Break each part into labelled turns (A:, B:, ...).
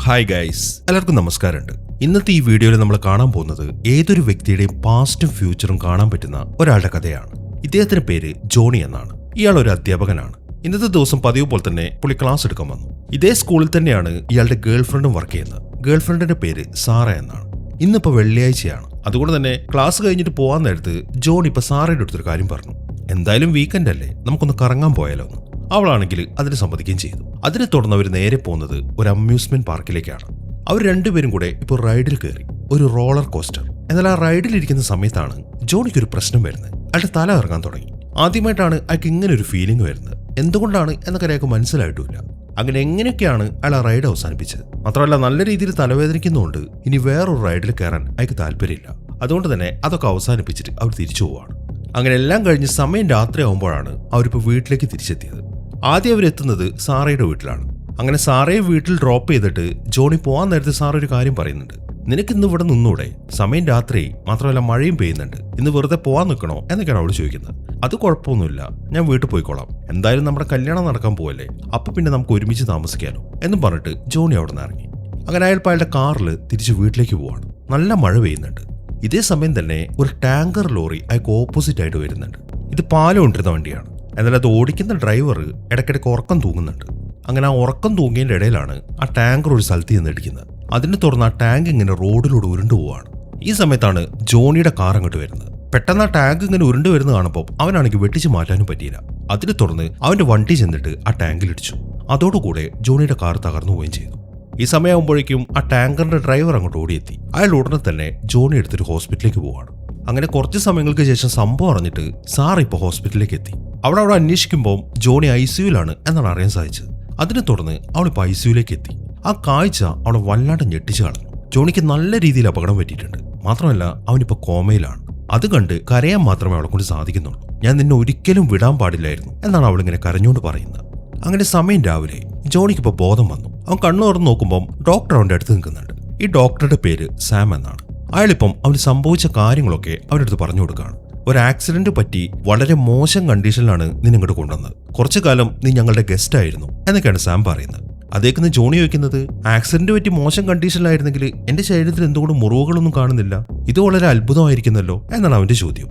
A: Hi guys എല്ലാവർക്കും നമസ്കാരമുണ്ട്. ഇന്നത്തെ ഈ വീഡിയോയിൽ നമ്മൾ കാണാൻ പോകുന്നത് ഏതൊരു വ്യക്തിയുടെയും പാസ്റ്റും ഫ്യൂച്ചറും കാണാൻ പറ്റുന്ന ഒരാളുടെ കഥയാണ്. ഇദ്ദേഹത്തിന്റെ പേര് ജോണി എന്നാണ്. ഇയാൾ ഒരു അധ്യാപകനാണ്. ഇന്നത്തെ ദിവസം പതിവ് പോലെ തന്നെ പുള്ളി ക്ലാസ് എടുക്കാൻ വന്നു. ഇതേ സ്കൂളിൽ തന്നെയാണ് ഇയാളുടെ ഗേൾഫ്രണ്ടും വർക്ക് ചെയ്യുന്നത്. ഗേൾഫ്രണ്ടിന്റെ പേര് സാറ എന്നാണ്. ഇന്നിപ്പോ വെള്ളിയാഴ്ചയാണ്. അതുകൊണ്ട് തന്നെ ക്ലാസ് കഴിഞ്ഞിട്ട് പോകാൻ നേരത്ത് ജോണി ഇപ്പൊ സാറയുടെ അടുത്തൊരു കാര്യം പറഞ്ഞു. എന്തായാലും വീക്കെൻഡ് അല്ലേ? നമുക്കൊന്ന് കറങ്ങാൻ പോയാലോ അവളാണെങ്കിൽ അതിന് സമ്മതിക്കുകയും ചെയ്തു. അതിനെ തുടർന്ന് അവർ നേരെ പോകുന്നത് ഒരു അമ്യൂസ്മെന്റ് പാർക്കിലേക്കാണ് അവർ രണ്ടുപേരും കൂടെ ഇപ്പോൾ റൈഡിൽ കയറി. ഒരു റോളർ കോസ്റ്റർ എന്നാൽ ആ റൈഡിൽ ഇരിക്കുന്ന സമയത്താണ് ജോണിക്ക് ഒരു പ്രശ്നം വരുന്നത്. അയാളുടെ തല ഇറങ്ങാൻ തുടങ്ങി. ആദ്യമായിട്ടാണ് അയാൾക്ക് ഇങ്ങനെ ഒരു ഫീലിംഗ് വരുന്നത്. എന്തുകൊണ്ടാണ് എന്നൊക്കെ അയാൾക്ക് മനസ്സിലായിട്ടില്ല അങ്ങനെ എങ്ങനെയൊക്കെയാണ് അയാൾ ആ റൈഡ് അവസാനിപ്പിച്ചത്? മാത്രമല്ല നല്ല രീതിയിൽ തലവേദനിക്കുന്നതുകൊണ്ട് ഇനി വേറൊരു റൈഡിൽ കയറാൻ അയാൾക്ക് താല്പര്യമില്ല. അതുകൊണ്ട് തന്നെ അതൊക്കെ അവസാനിപ്പിച്ചിട്ട് അവർ തിരിച്ചു പോവാണ്. അങ്ങനെ എല്ലാം കഴിഞ്ഞ് സമയം രാത്രി ആവുമ്പോഴാണ് അവരിപ്പോൾ വീട്ടിലേക്ക് തിരിച്ചെത്തിയത്. ആദ്യം അവരെത്തുന്നത് സാറയുടെ വീട്ടിലാണ്. അങ്ങനെ സാറയെ വീട്ടിൽ ഡ്രോപ്പ് ചെയ്തിട്ട് ജോണി പോകാൻ നേരത്തെ സാർ ഒരു കാര്യം പറയുന്നുണ്ട്. നിനക്ക് ഇന്ന് ഇവിടെ നിന്നൂടെ? സമയം രാത്രി മാത്രമല്ല മഴയും പെയ്യുന്നുണ്ട്. ഇന്ന് വെറുതെ പോവാൻ നിൽക്കണോ? എന്നൊക്കെയാണ് അവൾ ചോദിക്കുന്നത്. അത് കുഴപ്പമൊന്നുമില്ല. ഞാൻ വീട്ടിൽ പോയിക്കോളാം. എന്തായാലും നമ്മുടെ കല്യാണം നടക്കാൻ പോവല്ലേ? അപ്പൊ പിന്നെ നമുക്ക് ഒരുമിച്ച് താമസിക്കാനോ എന്നും പറഞ്ഞിട്ട് ജോണി അവിടെ നിന്ന് ഇറങ്ങി. അങ്ങനെ അയാൾ അയാളുടെ കാറിൽ തിരിച്ച് വീട്ടിലേക്ക് പോവാണ്. നല്ല മഴ പെയ്യുന്നുണ്ട്. ഇതേ സമയം തന്നെ ഒരു ടാങ്കർ ലോറി അയാൾക്ക് ഓപ്പോസിറ്റ് ആയിട്ട് വരുന്നുണ്ട്. ഇത് പാലം കൊണ്ടിരുന്ന വണ്ടിയാണ്. എന്നാൽ അത് ഓടിക്കുന്ന ഡ്രൈവർ ഇടയ്ക്കിടയ്ക്ക് ഉറക്കം തൂങ്ങുന്നുണ്ട്. അങ്ങനെ ആ ഉറക്കം തൂങ്ങിയതിന്റെ ഇടയിലാണ് ആ ടാങ്കർ ഒരു സ്ഥലത്ത് നിന്ന് ഇടിക്കുന്നത്. അതിനെ തുടർന്ന് ആ ടാങ്ക് ഇങ്ങനെ റോഡിലൂടെ ഉരുണ്ടു പോവാണ്. ഈ സമയത്താണ് ജോണിയുടെ കാർ അങ്ങോട്ട് വരുന്നത്. പെട്ടെന്ന് ആ ടാങ്ക് ഇങ്ങനെ ഉരുണ്ടു വരുന്ന കാണുമ്പോൾ അവനാണെങ്കിൽ വെട്ടിച്ച് മാറ്റാനും പറ്റിയില്ല. അതിനെ തുടർന്ന് അവന്റെ വണ്ടി ചെന്നിട്ട് ആ ടാങ്കിലിടിച്ചു അതോടുകൂടെ ജോണിയുടെ കാർ തകർന്നു പോവുകയും ചെയ്തു. ഈ സമയമാകുമ്പോഴേക്കും ആ ടാങ്കറിന്റെ ഡ്രൈവർ അങ്ങോട്ട് ഓടിയെത്തി. അയാൾ ഉടനെ തന്നെ ജോണി എടുത്തിട്ട് ഹോസ്പിറ്റലിലേക്ക് പോവാണ്. അങ്ങനെ കുറച്ച് സമയങ്ങൾക്ക് ശേഷം സംഭവം അറിഞ്ഞിട്ട് സാർ ഇപ്പോൾ ഹോസ്പിറ്റലിലേക്ക് എത്തി. അവിടെ അവിടെ അന്വേഷിക്കുമ്പോൾ ജോണി ഐ സിയുലാണ് എന്നാണ് അറിയാൻ സാധിച്ചത്. അതിനെ തുടർന്ന് അവൾ ഇപ്പൊ ഐ സിയുലേക്ക് എത്തി ആ കാഴ്ച അവളെ വല്ലാണ്ട് ഞെട്ടിച്ചു കളഞ്ഞു. ജോണിക്ക് നല്ല രീതിയിൽ അപകടം പറ്റിയിട്ടുണ്ട്. മാത്രമല്ല അവനിപ്പോൾ കോമയിലാണ്. അത് കണ്ട് കരയാൻ മാത്രമേ അവളെ കൊണ്ട് സാധിക്കുന്നുള്ളൂ. ഞാൻ നിന്നെ ഒരിക്കലും വിടാൻ പാടില്ലായിരുന്നു എന്നാണ് അവളിങ്ങനെ കരഞ്ഞുകൊണ്ട് പറയുന്നത്. അങ്ങനെ സമയം രാവിലെ ജോണിക്ക് ഇപ്പോൾ ബോധം വന്നു. അവൻ കണ്ണു തുറന്ന് നോക്കുമ്പോൾ ഡോക്ടർ അവന്റെ അടുത്ത് നിൽക്കുന്നുണ്ട്. ഈ ഡോക്ടറുടെ പേര് സാം എന്നാണ്. അയാളിപ്പം അവന് സംഭവിച്ച കാര്യങ്ങളൊക്കെ അവരുടെ അടുത്ത് പറഞ്ഞു കൊടുക്കുകയാണ്. ഒരു ആക്സിഡന്റ് പറ്റി വളരെ മോശം കണ്ടീഷനിലാണ് നീ ഇങ്ങോട്ട് കൊണ്ടുവന്നത്. കുറച്ചു കാലം നീ ഞങ്ങളുടെ ഗസ്റ്റ് ആയിരുന്നു എന്നൊക്കെയാണ് സാം പറയുന്നത്. അതേക്കുന്ന് ജോണി ചോദിക്കുന്നത് ആക്സിഡന്റ് പറ്റി മോശം കണ്ടീഷനിലായിരുന്നെങ്കിൽ എന്റെ ശരീരത്തിൽ എന്തുകൊണ്ട് മുറിവുകളൊന്നും കാണുന്നില്ല? ഇത് വളരെ അത്ഭുതമായിരിക്കുന്നല്ലോ? എന്നാണ് അവന്റെ ചോദ്യം.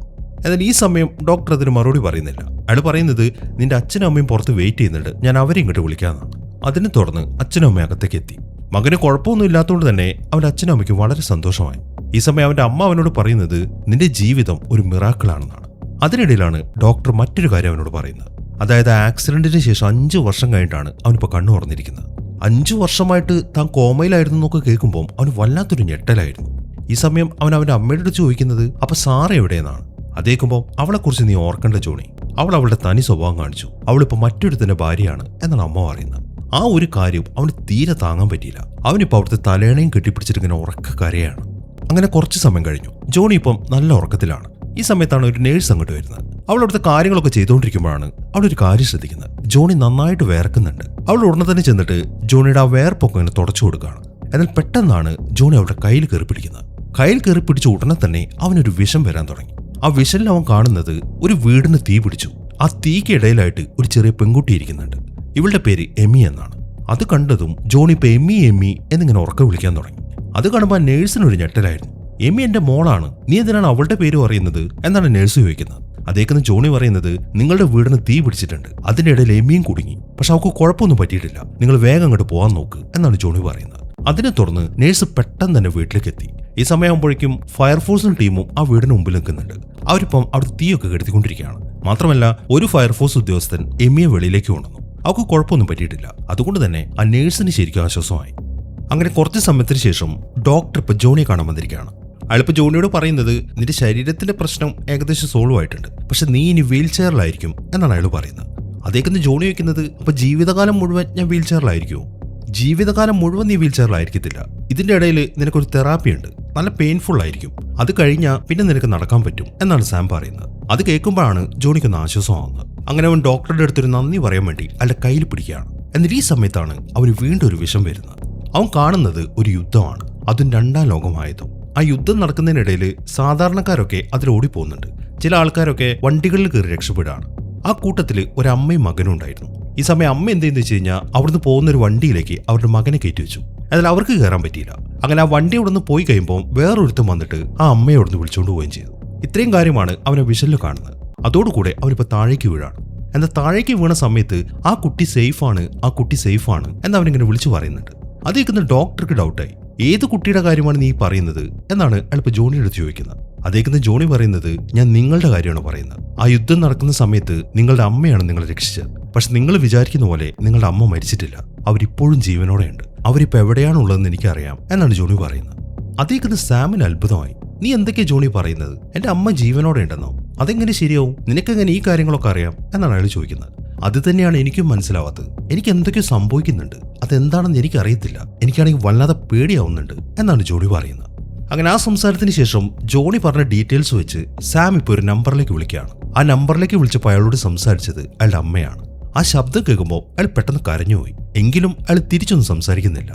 A: എന്നാൽ ഈ സമയം ഡോക്ടർ അതിന് മറുപടി പറയുന്നില്ല. അയാൾ പറയുന്നത് നിന്റെ അച്ഛനും അമ്മയും പുറത്ത് വെയിറ്റ് ചെയ്യുന്നുണ്ട്. ഞാൻ അവരെ ഇങ്ങോട്ട് വിളിക്കാമെന്നാണ്. അതിനെ തുടർന്ന് അച്ഛനും അമ്മയും അകത്തേക്ക് എത്തി. മകന് കുഴപ്പമൊന്നും ഇല്ലാത്തതുകൊണ്ട് തന്നെ അവന്റെ അച്ഛനും അമ്മയ്ക്കും വളരെ സന്തോഷമായി. ഈ സമയം അവന്റെ അമ്മ അവനോട് പറയുന്നത് നിന്റെ ജീവിതം ഒരു മിറാക്കിളാണെന്നാണ്. അതിനിടയിലാണ് ഡോക്ടർ മറ്റൊരു കാര്യം അവനോട് പറയുന്നത്. അതായത് ആക്സിഡന്റിന് ശേഷം അഞ്ചു വർഷം കഴിഞ്ഞിട്ടാണ് അവനിപ്പോൾ കണ്ണു തുറന്നിരിക്കുന്നത് അഞ്ചു വർഷമായിട്ട് താൻ കോമയിലായിരുന്നു എന്നൊക്കെ കേൾക്കുമ്പോൾ അവന് വല്ലാത്തൊരു ഞെട്ടലായിരുന്നു. ഈ സമയം അവൻ അവന്റെ അമ്മയുടെ അടുത്ത് ചോദിക്കുന്നത് അപ്പൊ സാറ എവിടെയെന്നാണ്? അതേക്കുമ്പോൾ അവളെക്കുറിച്ച് നീ ഓർക്കേണ്ട ജോണി. അവൾ അവളുടെ തനി സ്വഭാവം കാണിച്ചു. അവളിപ്പോൾ മറ്റൊരുത്തിന്റെ ഭാര്യയാണ് എന്നാണ് അമ്മ പറയുന്നത്. ആ ഒരു കാര്യം അവന് തീരെ താങ്ങാൻ പറ്റിയില്ല. അവനിപ്പോൾ അവിടുത്തെ തലേണയും കെട്ടിപ്പിടിച്ചിട്ട് ഇങ്ങനെ ഉറക്ക കരയാണ് അങ്ങനെ കുറച്ച് സമയം കഴിഞ്ഞു. ജോണി ഇപ്പം നല്ല ഉറക്കത്തിലാണ്. ഈ സമയത്താണ് ഒരു നേഴ്സ് അങ്ങോട്ട് വരുന്നത്. അവൾ അവിടുത്തെ കാര്യങ്ങളൊക്കെ ചെയ്തുകൊണ്ടിരിക്കുമ്പോഴാണ് അവൾ ഒരു കാര്യം ശ്രദ്ധിക്കുന്നത്. ജോണി നന്നായിട്ട് വേർക്കുന്നുണ്ട് അവൾ ഉടനെ തന്നെ ചെന്നിട്ട് ജോണിയുടെ ആ വേർപ്പൊക്കെ ഇങ്ങനെ തുടച്ചു കൊടുക്കുകയാണ്. എന്നാൽ പെട്ടെന്നാണ് ജോണി അവളുടെ കയ്യിൽ കയറി പിടിക്കുന്നത്. കയ്യിൽ കയറി പിടിച്ച ഉടനെ തന്നെ അവനൊരു വിഷം വരാൻ തുടങ്ങി. ആ വിഷലിൽ അവൻ കാണുന്നത് ഒരു വീടിന് തീ പിടിച്ചു. ആ തീക്ക് ഇടയിലായിട്ട് ഒരു ചെറിയ പെൺകുട്ടി ഇരിക്കുന്നുണ്ട്. ഇവളുടെ പേര് എമി എന്നാണ്. അത് കണ്ടതും ജോണി ഇപ്പൊ എമ്മി എമ്മി എന്നിങ്ങനെ ഉറക്കം വിളിക്കാൻ തുടങ്ങി. അത് കാണുമ്പോൾ നേഴ്സിനൊരു ഞെട്ടലായിരുന്നു. എമി എന്റെ മോളാണ്. നീ എന്തിനാണ് അവളുടെ പേര് പറയുന്നത്? എന്നാണ് നേഴ്സ് ചോദിക്കുന്നത്. അതേക്കുന്ന ജോണി പറയുന്നത് നിങ്ങളുടെ വീടിന് തീ പിടിച്ചിട്ടുണ്ട്. അതിന്റെ ഇടയിൽ എമിയും കുടുങ്ങി. പക്ഷെ അവൾക്ക് കുഴപ്പമൊന്നും പറ്റിയിട്ടില്ല. നിങ്ങൾ വേഗം അങ്ങോട്ട് പോകാൻ നോക്ക് എന്നാണ് ജോണി പറയുന്നത്. അതിനെ തുടർന്ന് നേഴ്സ് പെട്ടെന്ന് തന്നെ വീട്ടിലേക്ക് എത്തി ഈ സമയമാകുമ്പോഴേക്കും ഫയർഫോഴ്സും ടീമും ആ വീടിന് മുമ്പിൽ നിൽക്കുന്നുണ്ട്. അവരിപ്പം അവിടെ തീയൊക്കെ കെടുത്തിക്കൊണ്ടിരിക്കുകയാണ്. മാത്രമല്ല ഒരു ഫയർഫോഴ്സ് ഉദ്യോഗസ്ഥൻ എമിയെ വെളിയിലേക്ക് കൊണ്ടുവന്നു. അവൾക്ക് കുഴപ്പമൊന്നും പറ്റിയിട്ടില്ല. അതുകൊണ്ട് തന്നെ ആ നേഴ്സിന് ശരിക്കും ആശ്വാസമായി. അങ്ങനെ കുറച്ച് സമയത്തിന് ശേഷം ഡോക്ടർ ഇപ്പൊ ജോണിയെ കാണാൻ വന്നിരിക്കുകയാണ്. അയാളിപ്പോ ജോണിയോട് പറയുന്നത് നിന്റെ ശരീരത്തിന്റെ പ്രശ്നം ഏകദേശം സോൾവ് ആയിട്ടുണ്ട്. പക്ഷെ നീ ഇനി വീൽ ചെയറിലായിരിക്കും എന്നാണ് അയാൾ പറയുന്നത്. അതേക്കുന്ന ജോണി വയ്ക്കുന്നത് അപ്പൊ ജീവിതകാലം മുഴുവൻ ഞാൻ വീൽ ചെയറിലായിരിക്കുമോ ജീവിതകാലം മുഴുവൻ നീ വീൽ ചെയറിലായിരിക്കത്തില്ല ഇതിന്റെ ഇടയിൽ നിനക്കൊരു തെറാപ്പി ഉണ്ട്. നല്ല പെയിൻഫുൾ ആയിരിക്കും. അത് കഴിഞ്ഞാൽ പിന്നെ നിനക്ക് നടക്കാൻ പറ്റും എന്നാണ് സാം പറയുന്നത്. അത് കേൾക്കുമ്പോഴാണ് ജോണിക്കൊന്ന് ആശ്വാസമാകുന്നത് അങ്ങനെ അവൻ ഡോക്ടറുടെ അടുത്തൊരു നന്ദി പറയാൻ വേണ്ടി അയാളുടെ കയ്യിൽ പിടിക്കുകയാണ്. എന്നിട്ട് ഈ സമയത്താണ് അവന് വീണ്ടും ഒരു വിഷം വരുന്നത്. അവൻ കാണുന്നത് ഒരു യുദ്ധമാണ്. അതും രണ്ടാം ലോകമായതും. ആ യുദ്ധം നടക്കുന്നതിനിടയിൽ സാധാരണക്കാരൊക്കെ അതിൽ ഓടിപ്പോകുന്നുണ്ട്. ചില ആൾക്കാരൊക്കെ വണ്ടികളിൽ കയറി രക്ഷപ്പെടുകയാണ്. ആ കൂട്ടത്തിൽ ഒരമ്മയും മകനും ഉണ്ടായിരുന്നു. ഈ സമയം അമ്മ എന്ത് ചെയ്യുന്ന വെച്ച് കഴിഞ്ഞാൽ അവിടുന്ന് പോകുന്ന ഒരു വണ്ടിയിലേക്ക് അവരുടെ മകനെ കയറ്റി വെച്ചു. അതിൽ അവർക്ക് കയറാൻ പറ്റിയില്ല. അങ്ങനെ ആ വണ്ടി അവിടെ നിന്ന് പോയി കഴിയുമ്പോൾ വേറൊരുത്തം വന്നിട്ട് ആ അമ്മയെ അവിടെ നിന്ന് വിളിച്ചുകൊണ്ട് പോവുകയും ചെയ്തു. ഇത്രയും കാര്യമാണ് അവനെ വിഷലിൽ കാണുന്നത്. അതോടുകൂടെ അവനിപ്പോൾ താഴേക്ക് വീഴാണ്. എന്നാൽ താഴേക്ക് വീണ സമയത്ത് ആ കുട്ടി സേഫാണ് ആ കുട്ടി സേഫാണ് എന്ന് അവനിങ്ങനെ വിളിച്ചു പറയുന്നുണ്ട്. അത് കേൾക്കുന്ന ഡോക്ടർക്ക് ഡൗട്ടായി ഏത് കുട്ടിയുടെ കാര്യമാണ് നീ പറയുന്നത്? എന്നാണ് അയാൾ ജോണിയുടെ അടുത്ത് ചോദിക്കുന്നത്. അതേക്കുന്ന ജോണി പറയുന്നത് ഞാൻ നിങ്ങളുടെ കാര്യമാണ് പറയുന്നത്. ആ യുദ്ധം നടക്കുന്ന സമയത്ത് നിങ്ങളുടെ അമ്മയാണ് നിങ്ങളെ രക്ഷിച്ചത്. പക്ഷെ നിങ്ങൾ വിചാരിക്കുന്ന പോലെ നിങ്ങളുടെ അമ്മ മരിച്ചിട്ടില്ല. അവരിപ്പോഴും ജീവനോടെയുണ്ട്. അവരിപ്പോൾ എവിടെയാണുള്ളതെന്ന് എനിക്കറിയാം എന്നാണ് ജോണി പറയുന്നത്. അതേക്കുന്ന സാമിന് അത്ഭുതമായി. നീ എന്തൊക്കെയാ ജോണി പറയുന്നത്? എന്റെ അമ്മ ജീവനോടെ ഉണ്ടെന്നോ അതെങ്ങനെ ശരിയാവും? നിനക്കെങ്ങനെ ഈ കാര്യങ്ങളൊക്കെ അറിയാം? എന്നാണ് അയാൾ ചോദിക്കുന്നത്. അത് തന്നെയാണ് എനിക്കും മനസ്സിലാവാത്തത്. എനിക്ക് എന്തൊക്കെയോ സംഭവിക്കുന്നുണ്ട്. അതെന്താണെന്ന് എനിക്കറിയത്തില്ല. എനിക്കാണെങ്കിൽ വല്ലാതെ പേടിയാവുന്നുണ്ട് എന്നാണ് ജോണി പറയുന്നത്. അങ്ങനെ ആ സംസാരത്തിന് ശേഷം ജോണി പറഞ്ഞ ഡീറ്റെയിൽസ് വെച്ച് സാം ഇപ്പോൾ ഒരു നമ്പറിലേക്ക് വിളിക്കുകയാണ്. ആ നമ്പറിലേക്ക് വിളിച്ചപ്പോൾ അയാളോട് സംസാരിച്ചത് അയാളുടെ അമ്മയാണ്. ആ ശബ്ദം കേൾക്കുമ്പോൾ അയാൾ പെട്ടെന്ന് കരഞ്ഞുപോയി എങ്കിലും അയാൾ തിരിച്ചൊന്നും സംസാരിക്കുന്നില്ല.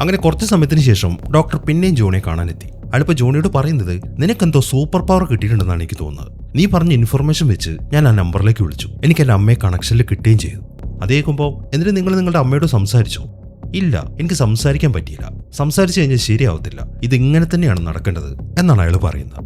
A: അങ്ങനെ കുറച്ച് സമയത്തിന് ശേഷം ഡോക്ടർ പിന്നെയും ജോണിയെ കാണാനെത്തി. അയാളിപ്പോൾ ജോണിയോട് പറയുന്നത് നിനക്കെന്തോ സൂപ്പർ പവർ കിട്ടിയിട്ടുണ്ടെന്നാണ് എനിക്ക് തോന്നുന്നത്. നീ പറഞ്ഞ ഇൻഫർമേഷൻ വെച്ച് ഞാൻ ആ നമ്പറിലേക്ക് വിളിച്ചു. എനിക്ക് എന്റെ അമ്മയെ കണക്ഷനിൽ കിട്ടുകയും ചെയ്തു. അതേക്കുമ്പോൾ എന്നിട്ട് നിങ്ങൾ നിങ്ങളുടെ അമ്മയോട് സംസാരിച്ചോ? ഇല്ല എനിക്ക് സംസാരിക്കാൻ പറ്റിയില്ല. സംസാരിച്ചു കഴിഞ്ഞാൽ ശരിയാവത്തില്ല. ഇങ്ങനെ തന്നെയാണ് നടക്കേണ്ടത് എന്നാണ് അയാൾ പറയുന്നത്.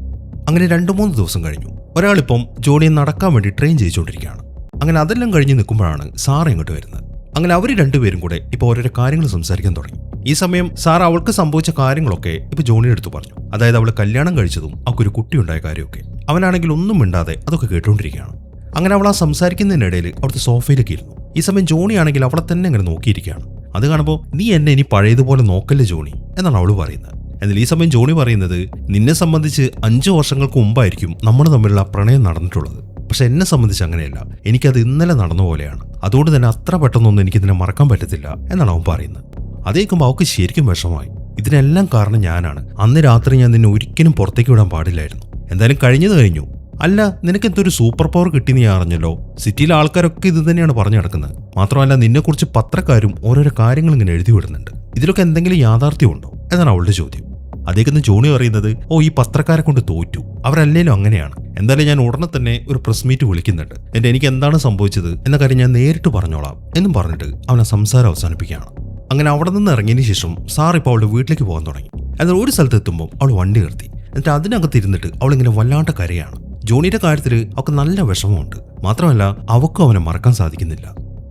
A: അങ്ങനെ രണ്ടു മൂന്ന് ദിവസം കഴിഞ്ഞു. ഒരാളിപ്പം ജോണിയെ നടക്കാൻ വേണ്ടി ട്രെയിൻ ചെയ്യിച്ചുകൊണ്ടിരിക്കുകയാണ് അങ്ങനെ അതെല്ലാം കഴിഞ്ഞ് നിൽക്കുമ്പോഴാണ് സാർ ഇങ്ങോട്ട് വരുന്നത്. അങ്ങനെ അവർ രണ്ടുപേരും കൂടെ ഇപ്പോൾ ഓരോരോ കാര്യങ്ങൾ സംസാരിക്കാൻ തുടങ്ങി. ഈ സമയം സാർ അവൾക്ക് സംഭവിച്ച കാര്യങ്ങളൊക്കെ ഇപ്പോൾ ജോണിയുടെ അടുത്ത് പറഞ്ഞു. അതായത് അവൾ കല്യാണം കഴിച്ചതും അവൾക്കൊരു കുട്ടിയുണ്ടായ കാര്യമൊക്കെ. അവനാണെങ്കിൽ ഒന്നും മിണ്ടാതെ അതൊക്കെ കേട്ടുകൊണ്ടിരിക്കുകയാണ് അങ്ങനെ അവൾ ആ സംസാരിക്കുന്നതിനിടയിൽ അവിടുത്തെ സോഫയിലേക്ക് ഇരുന്നു ഈ സമയം ജോണി ആണെങ്കിൽ അവളെ തന്നെ ഇങ്ങനെ നോക്കിയിരിക്കുകയാണ്. അത് കാണുമ്പോൾ നീ എന്നെ ഇനി പഴയതുപോലെ നോക്കല്ലേ ജോണി? എന്നാണ് അവൾ പറയുന്നത്. എന്നാൽ ഈ സമയം ജോണി പറയുന്നത് നിന്നെ സംബന്ധിച്ച് അഞ്ചു വർഷങ്ങൾക്ക് മുമ്പായിരിക്കും നമ്മൾ തമ്മിലുള്ള പ്രണയം നടന്നിട്ടുള്ളത്. പക്ഷെ എന്നെ സംബന്ധിച്ച് അങ്ങനെയല്ല. എനിക്കത് ഇന്നലെ നടന്ന പോലെയാണ്. അതുകൊണ്ട് തന്നെ അത്ര പെട്ടെന്നൊന്നും എനിക്കിതിനെ മറക്കാൻ പറ്റത്തില്ല എന്നാണ് അവൻ പറയുന്നത്. അതേക്കുമ്പോൾ അവൾക്ക് ശരിക്കും വിഷമമായി. ഇതിനെല്ലാം കാരണം ഞാനാണ്. അന്ന് രാത്രി ഞാൻ നിന്നെ ഒരിക്കലും പുറത്തേക്ക് വിടാൻ പാടില്ലായിരുന്നു. എന്തായാലും കഴിഞ്ഞത് കഴിഞ്ഞു. അല്ല നിനക്ക് എന്തൊരു സൂപ്പർ പവർ കിട്ടി ഞാൻ അറിഞ്ഞല്ലോ? സിറ്റിയിലെ ആൾക്കാരൊക്കെ ഇത് തന്നെയാണ് പറഞ്ഞു നടക്കുന്നത്. മാത്രമല്ല നിന്നെക്കുറിച്ച് പത്രക്കാരും ഓരോരോ കാര്യങ്ങൾ ഇങ്ങനെ എഴുതി വിടുന്നുണ്ട്. ഇതിലൊക്കെ എന്തെങ്കിലും യാഥാർത്ഥ്യമുണ്ടോ എന്നാണ് അവളുടെ ചോദ്യം. അതേക്കുന്ന ജോണി പറയുന്നത്? ഓ ഈ പത്രക്കാരെ കൊണ്ട് തോറ്റു. അവരല്ലേലും അങ്ങനെയാണ്. എന്തായാലും ഞാൻ ഉടനെ തന്നെ ഒരു പ്രസ് മീറ്റ് വിളിക്കുന്നുണ്ട്. എന്റെ എനിക്ക് എന്താണ് സംഭവിച്ചത്? എന്ന കാര്യം ഞാൻ നേരിട്ട് പറഞ്ഞോളാം എന്നും പറഞ്ഞിട്ട് അവനെ സംസാരം അവസാനിപ്പിക്കുകയാണ്. അങ്ങനെ അവിടെ നിന്ന് ഇറങ്ങിയതിന് ശേഷം സാർ ഇപ്പോൾ അവളുടെ വീട്ടിലേക്ക് പോകാൻ തുടങ്ങി. എന്നാൽ ഒരു സ്ഥലത്ത് എത്തുമ്പോൾ അവൾ വണ്ടി നിർത്തി. എന്നിട്ട് അതിനകത്ത് ഇരുന്നിട്ട് ഇങ്ങനെ വല്ലാണ്ട കരയാണ്. ജോണിയുടെ കാര്യത്തിൽ അവൾക്ക് നല്ല വിഷമമുണ്ട്. മാത്രമല്ല അവക്കും അവനെ മറക്കാൻ സാധിക്കുന്നില്ല.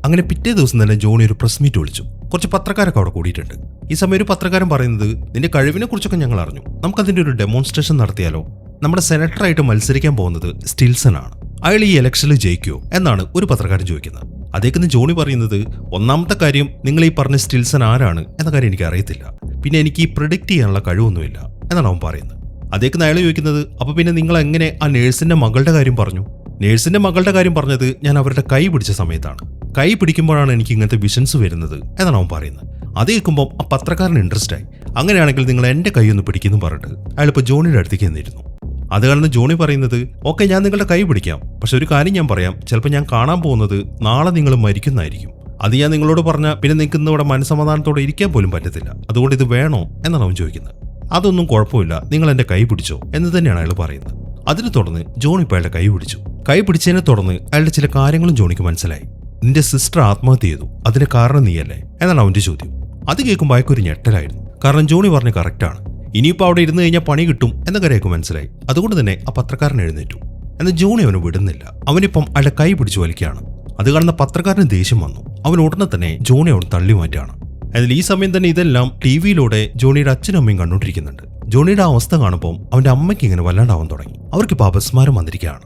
A: അങ്ങനെ പിറ്റേ ദിവസം തന്നെ ജോണി ഒരു പ്രസ് മീറ്റ് വിളിച്ചു. കുറച്ച് പത്രക്കാരൊക്കെ അവിടെ കൂടിയിട്ടുണ്ട്. ഈ സമയം ഒരു പത്രക്കാരൻ പറയുന്നത് നിന്റെ കഴിവിനെ കുറിച്ചൊക്കെ ഞങ്ങൾ അറിഞ്ഞു. നമുക്കതിന്റെ ഒരു ഡെമോൺസ്ട്രേഷൻ നടത്തിയാലോ? നമ്മുടെ സെനറ്ററായിട്ട് മത്സരിക്കാൻ പോകുന്നത് സ്റ്റിൽസൺ ആണ്. അയാൾ ഈ ഇലക്ഷനിൽ ജയിക്കുമോ എന്നാണ് ഒരു പത്രക്കാരൻ ചോദിക്കുന്നത്. അതേക്കുന്ന് ജോണി പറയുന്നത് ഒന്നാമത്തെ കാര്യം നിങ്ങൾ ഈ പറഞ്ഞ സ്റ്റിൽസൺ ആരാണ് എന്ന കാര്യം എനിക്ക് അറിയത്തില്ല. പിന്നെ എനിക്ക് ഈ പ്രിഡിക്റ്റ് ചെയ്യാനുള്ള കഴിവൊന്നുമില്ല എന്നാണ് അവൻ പറയുന്നത്. അതേക്കുന്ന് അയാൾ ചോദിക്കുന്നത് അപ്പൊ പിന്നെ നിങ്ങൾ എങ്ങനെ ആ നേഴ്സിന്റെ മകളുടെ കാര്യം പറഞ്ഞു? നേഴ്സിന്റെ മകളുടെ കാര്യം പറഞ്ഞത് ഞാൻ അവരുടെ കൈ പിടിച്ച സമയത്താണ്. കൈ പിടിക്കുമ്പോഴാണ് എനിക്ക് ഇങ്ങനത്തെ വിഷൻസ് വരുന്നത് എന്നാണ് അവൻ പറയുന്നത്. അത് കേൾക്കുമ്പോൾ ആ പത്രക്കാരൻ ഇൻട്രസ്റ്റ് ആയി. അങ്ങനെയാണെങ്കിൽ നിങ്ങൾ എന്റെ കൈ ഒന്ന് പിടിക്കുന്നു പറഞ്ഞിട്ട് അയാളിപ്പോൾ ജോണിയുടെ അടുത്തേക്ക് എന്നിരുന്നു അത് ജോണി പറയുന്നത് ഓക്കെ ഞാൻ നിങ്ങളുടെ കൈ പിടിക്കാം. പക്ഷെ ഒരു കാര്യം ഞാൻ പറയാം. ചിലപ്പോൾ ഞാൻ കാണാൻ പോകുന്നത് നാളെ നിങ്ങൾ മരിക്കുന്നതായിരിക്കും. അത് ഞാൻ നിങ്ങളോട് പറഞ്ഞാൽ പിന്നെ നിങ്ങൾക്ക് ഇന്നിവിടെ മനസ്സമാധാനത്തോടെ ഇരിക്കാൻ പോലും പറ്റത്തില്ല. അതുകൊണ്ട് ഇത് വേണോ എന്നാണ് അവൻ ചോദിക്കുന്നത്. അതൊന്നും കുഴപ്പമില്ല. നിങ്ങൾ എന്റെ കൈ പിടിച്ചോ എന്ന് തന്നെയാണ് അയാൾ പറയുന്നത്. അതിനെ തുടർന്ന് ജോണി ഇപ്പോൾ അയാളുടെ കൈ പിടിച്ചു. കൈ പിടിച്ചതിനെ തുടർന്ന് അയാളുടെ ചില കാര്യങ്ങളും ജോണിക്ക് മനസ്സിലായി. നിന്റെ സിസ്റ്റർ ആത്മഹത്യ ചെയ്തു. അതിന് കാരണം നീയല്ലേ? എന്നാണ് അവന്റെ ചോദ്യം. അത് കേൾക്കുമ്പോൾ അയാൾക്കൊരു ഞെട്ടലായിരുന്നു. കാരണം ജോണി പറഞ്ഞ കറക്റ്റാണ്. ഇനിയിപ്പോൾ അവിടെ ഇരുന്ന് കഴിഞ്ഞാൽ പണി കിട്ടും എന്ന കാര്യമൊക്കെ മനസ്സിലായി. അതുകൊണ്ട് തന്നെ ആ പത്രക്കാരൻ എഴുന്നേറ്റു. എന്നാൽ ജോണി അവനെ വിടുന്നില്ല. അവനിപ്പം അയാളെ കൈ പിടിച്ചു വലിക്കുകയാണ്. അത് കാണുന്ന പത്രക്കാരന് ദേഷ്യം വന്നു. അവൻ ഉടനെ തന്നെ ജോണി അവൻ തള്ളി മാറ്റാണ് എന്നാൽ ഈ സമയം തന്നെ ഇതെല്ലാം ടി വിയിലൂടെ ജോണിയുടെ അച്ഛനും അമ്മയും കണ്ടുകൊണ്ടിരിക്കുന്നുണ്ട്. ജോണിയുടെ അവസ്ഥ കാണുമ്പോൾ അവന്റെ അമ്മയ്ക്ക് ഇങ്ങനെ വല്ലാണ്ടാവാൻ തുടങ്ങി. അവർക്കിപ്പോൾ അപസ്മാരം വന്നിരിക്കുകയാണ്.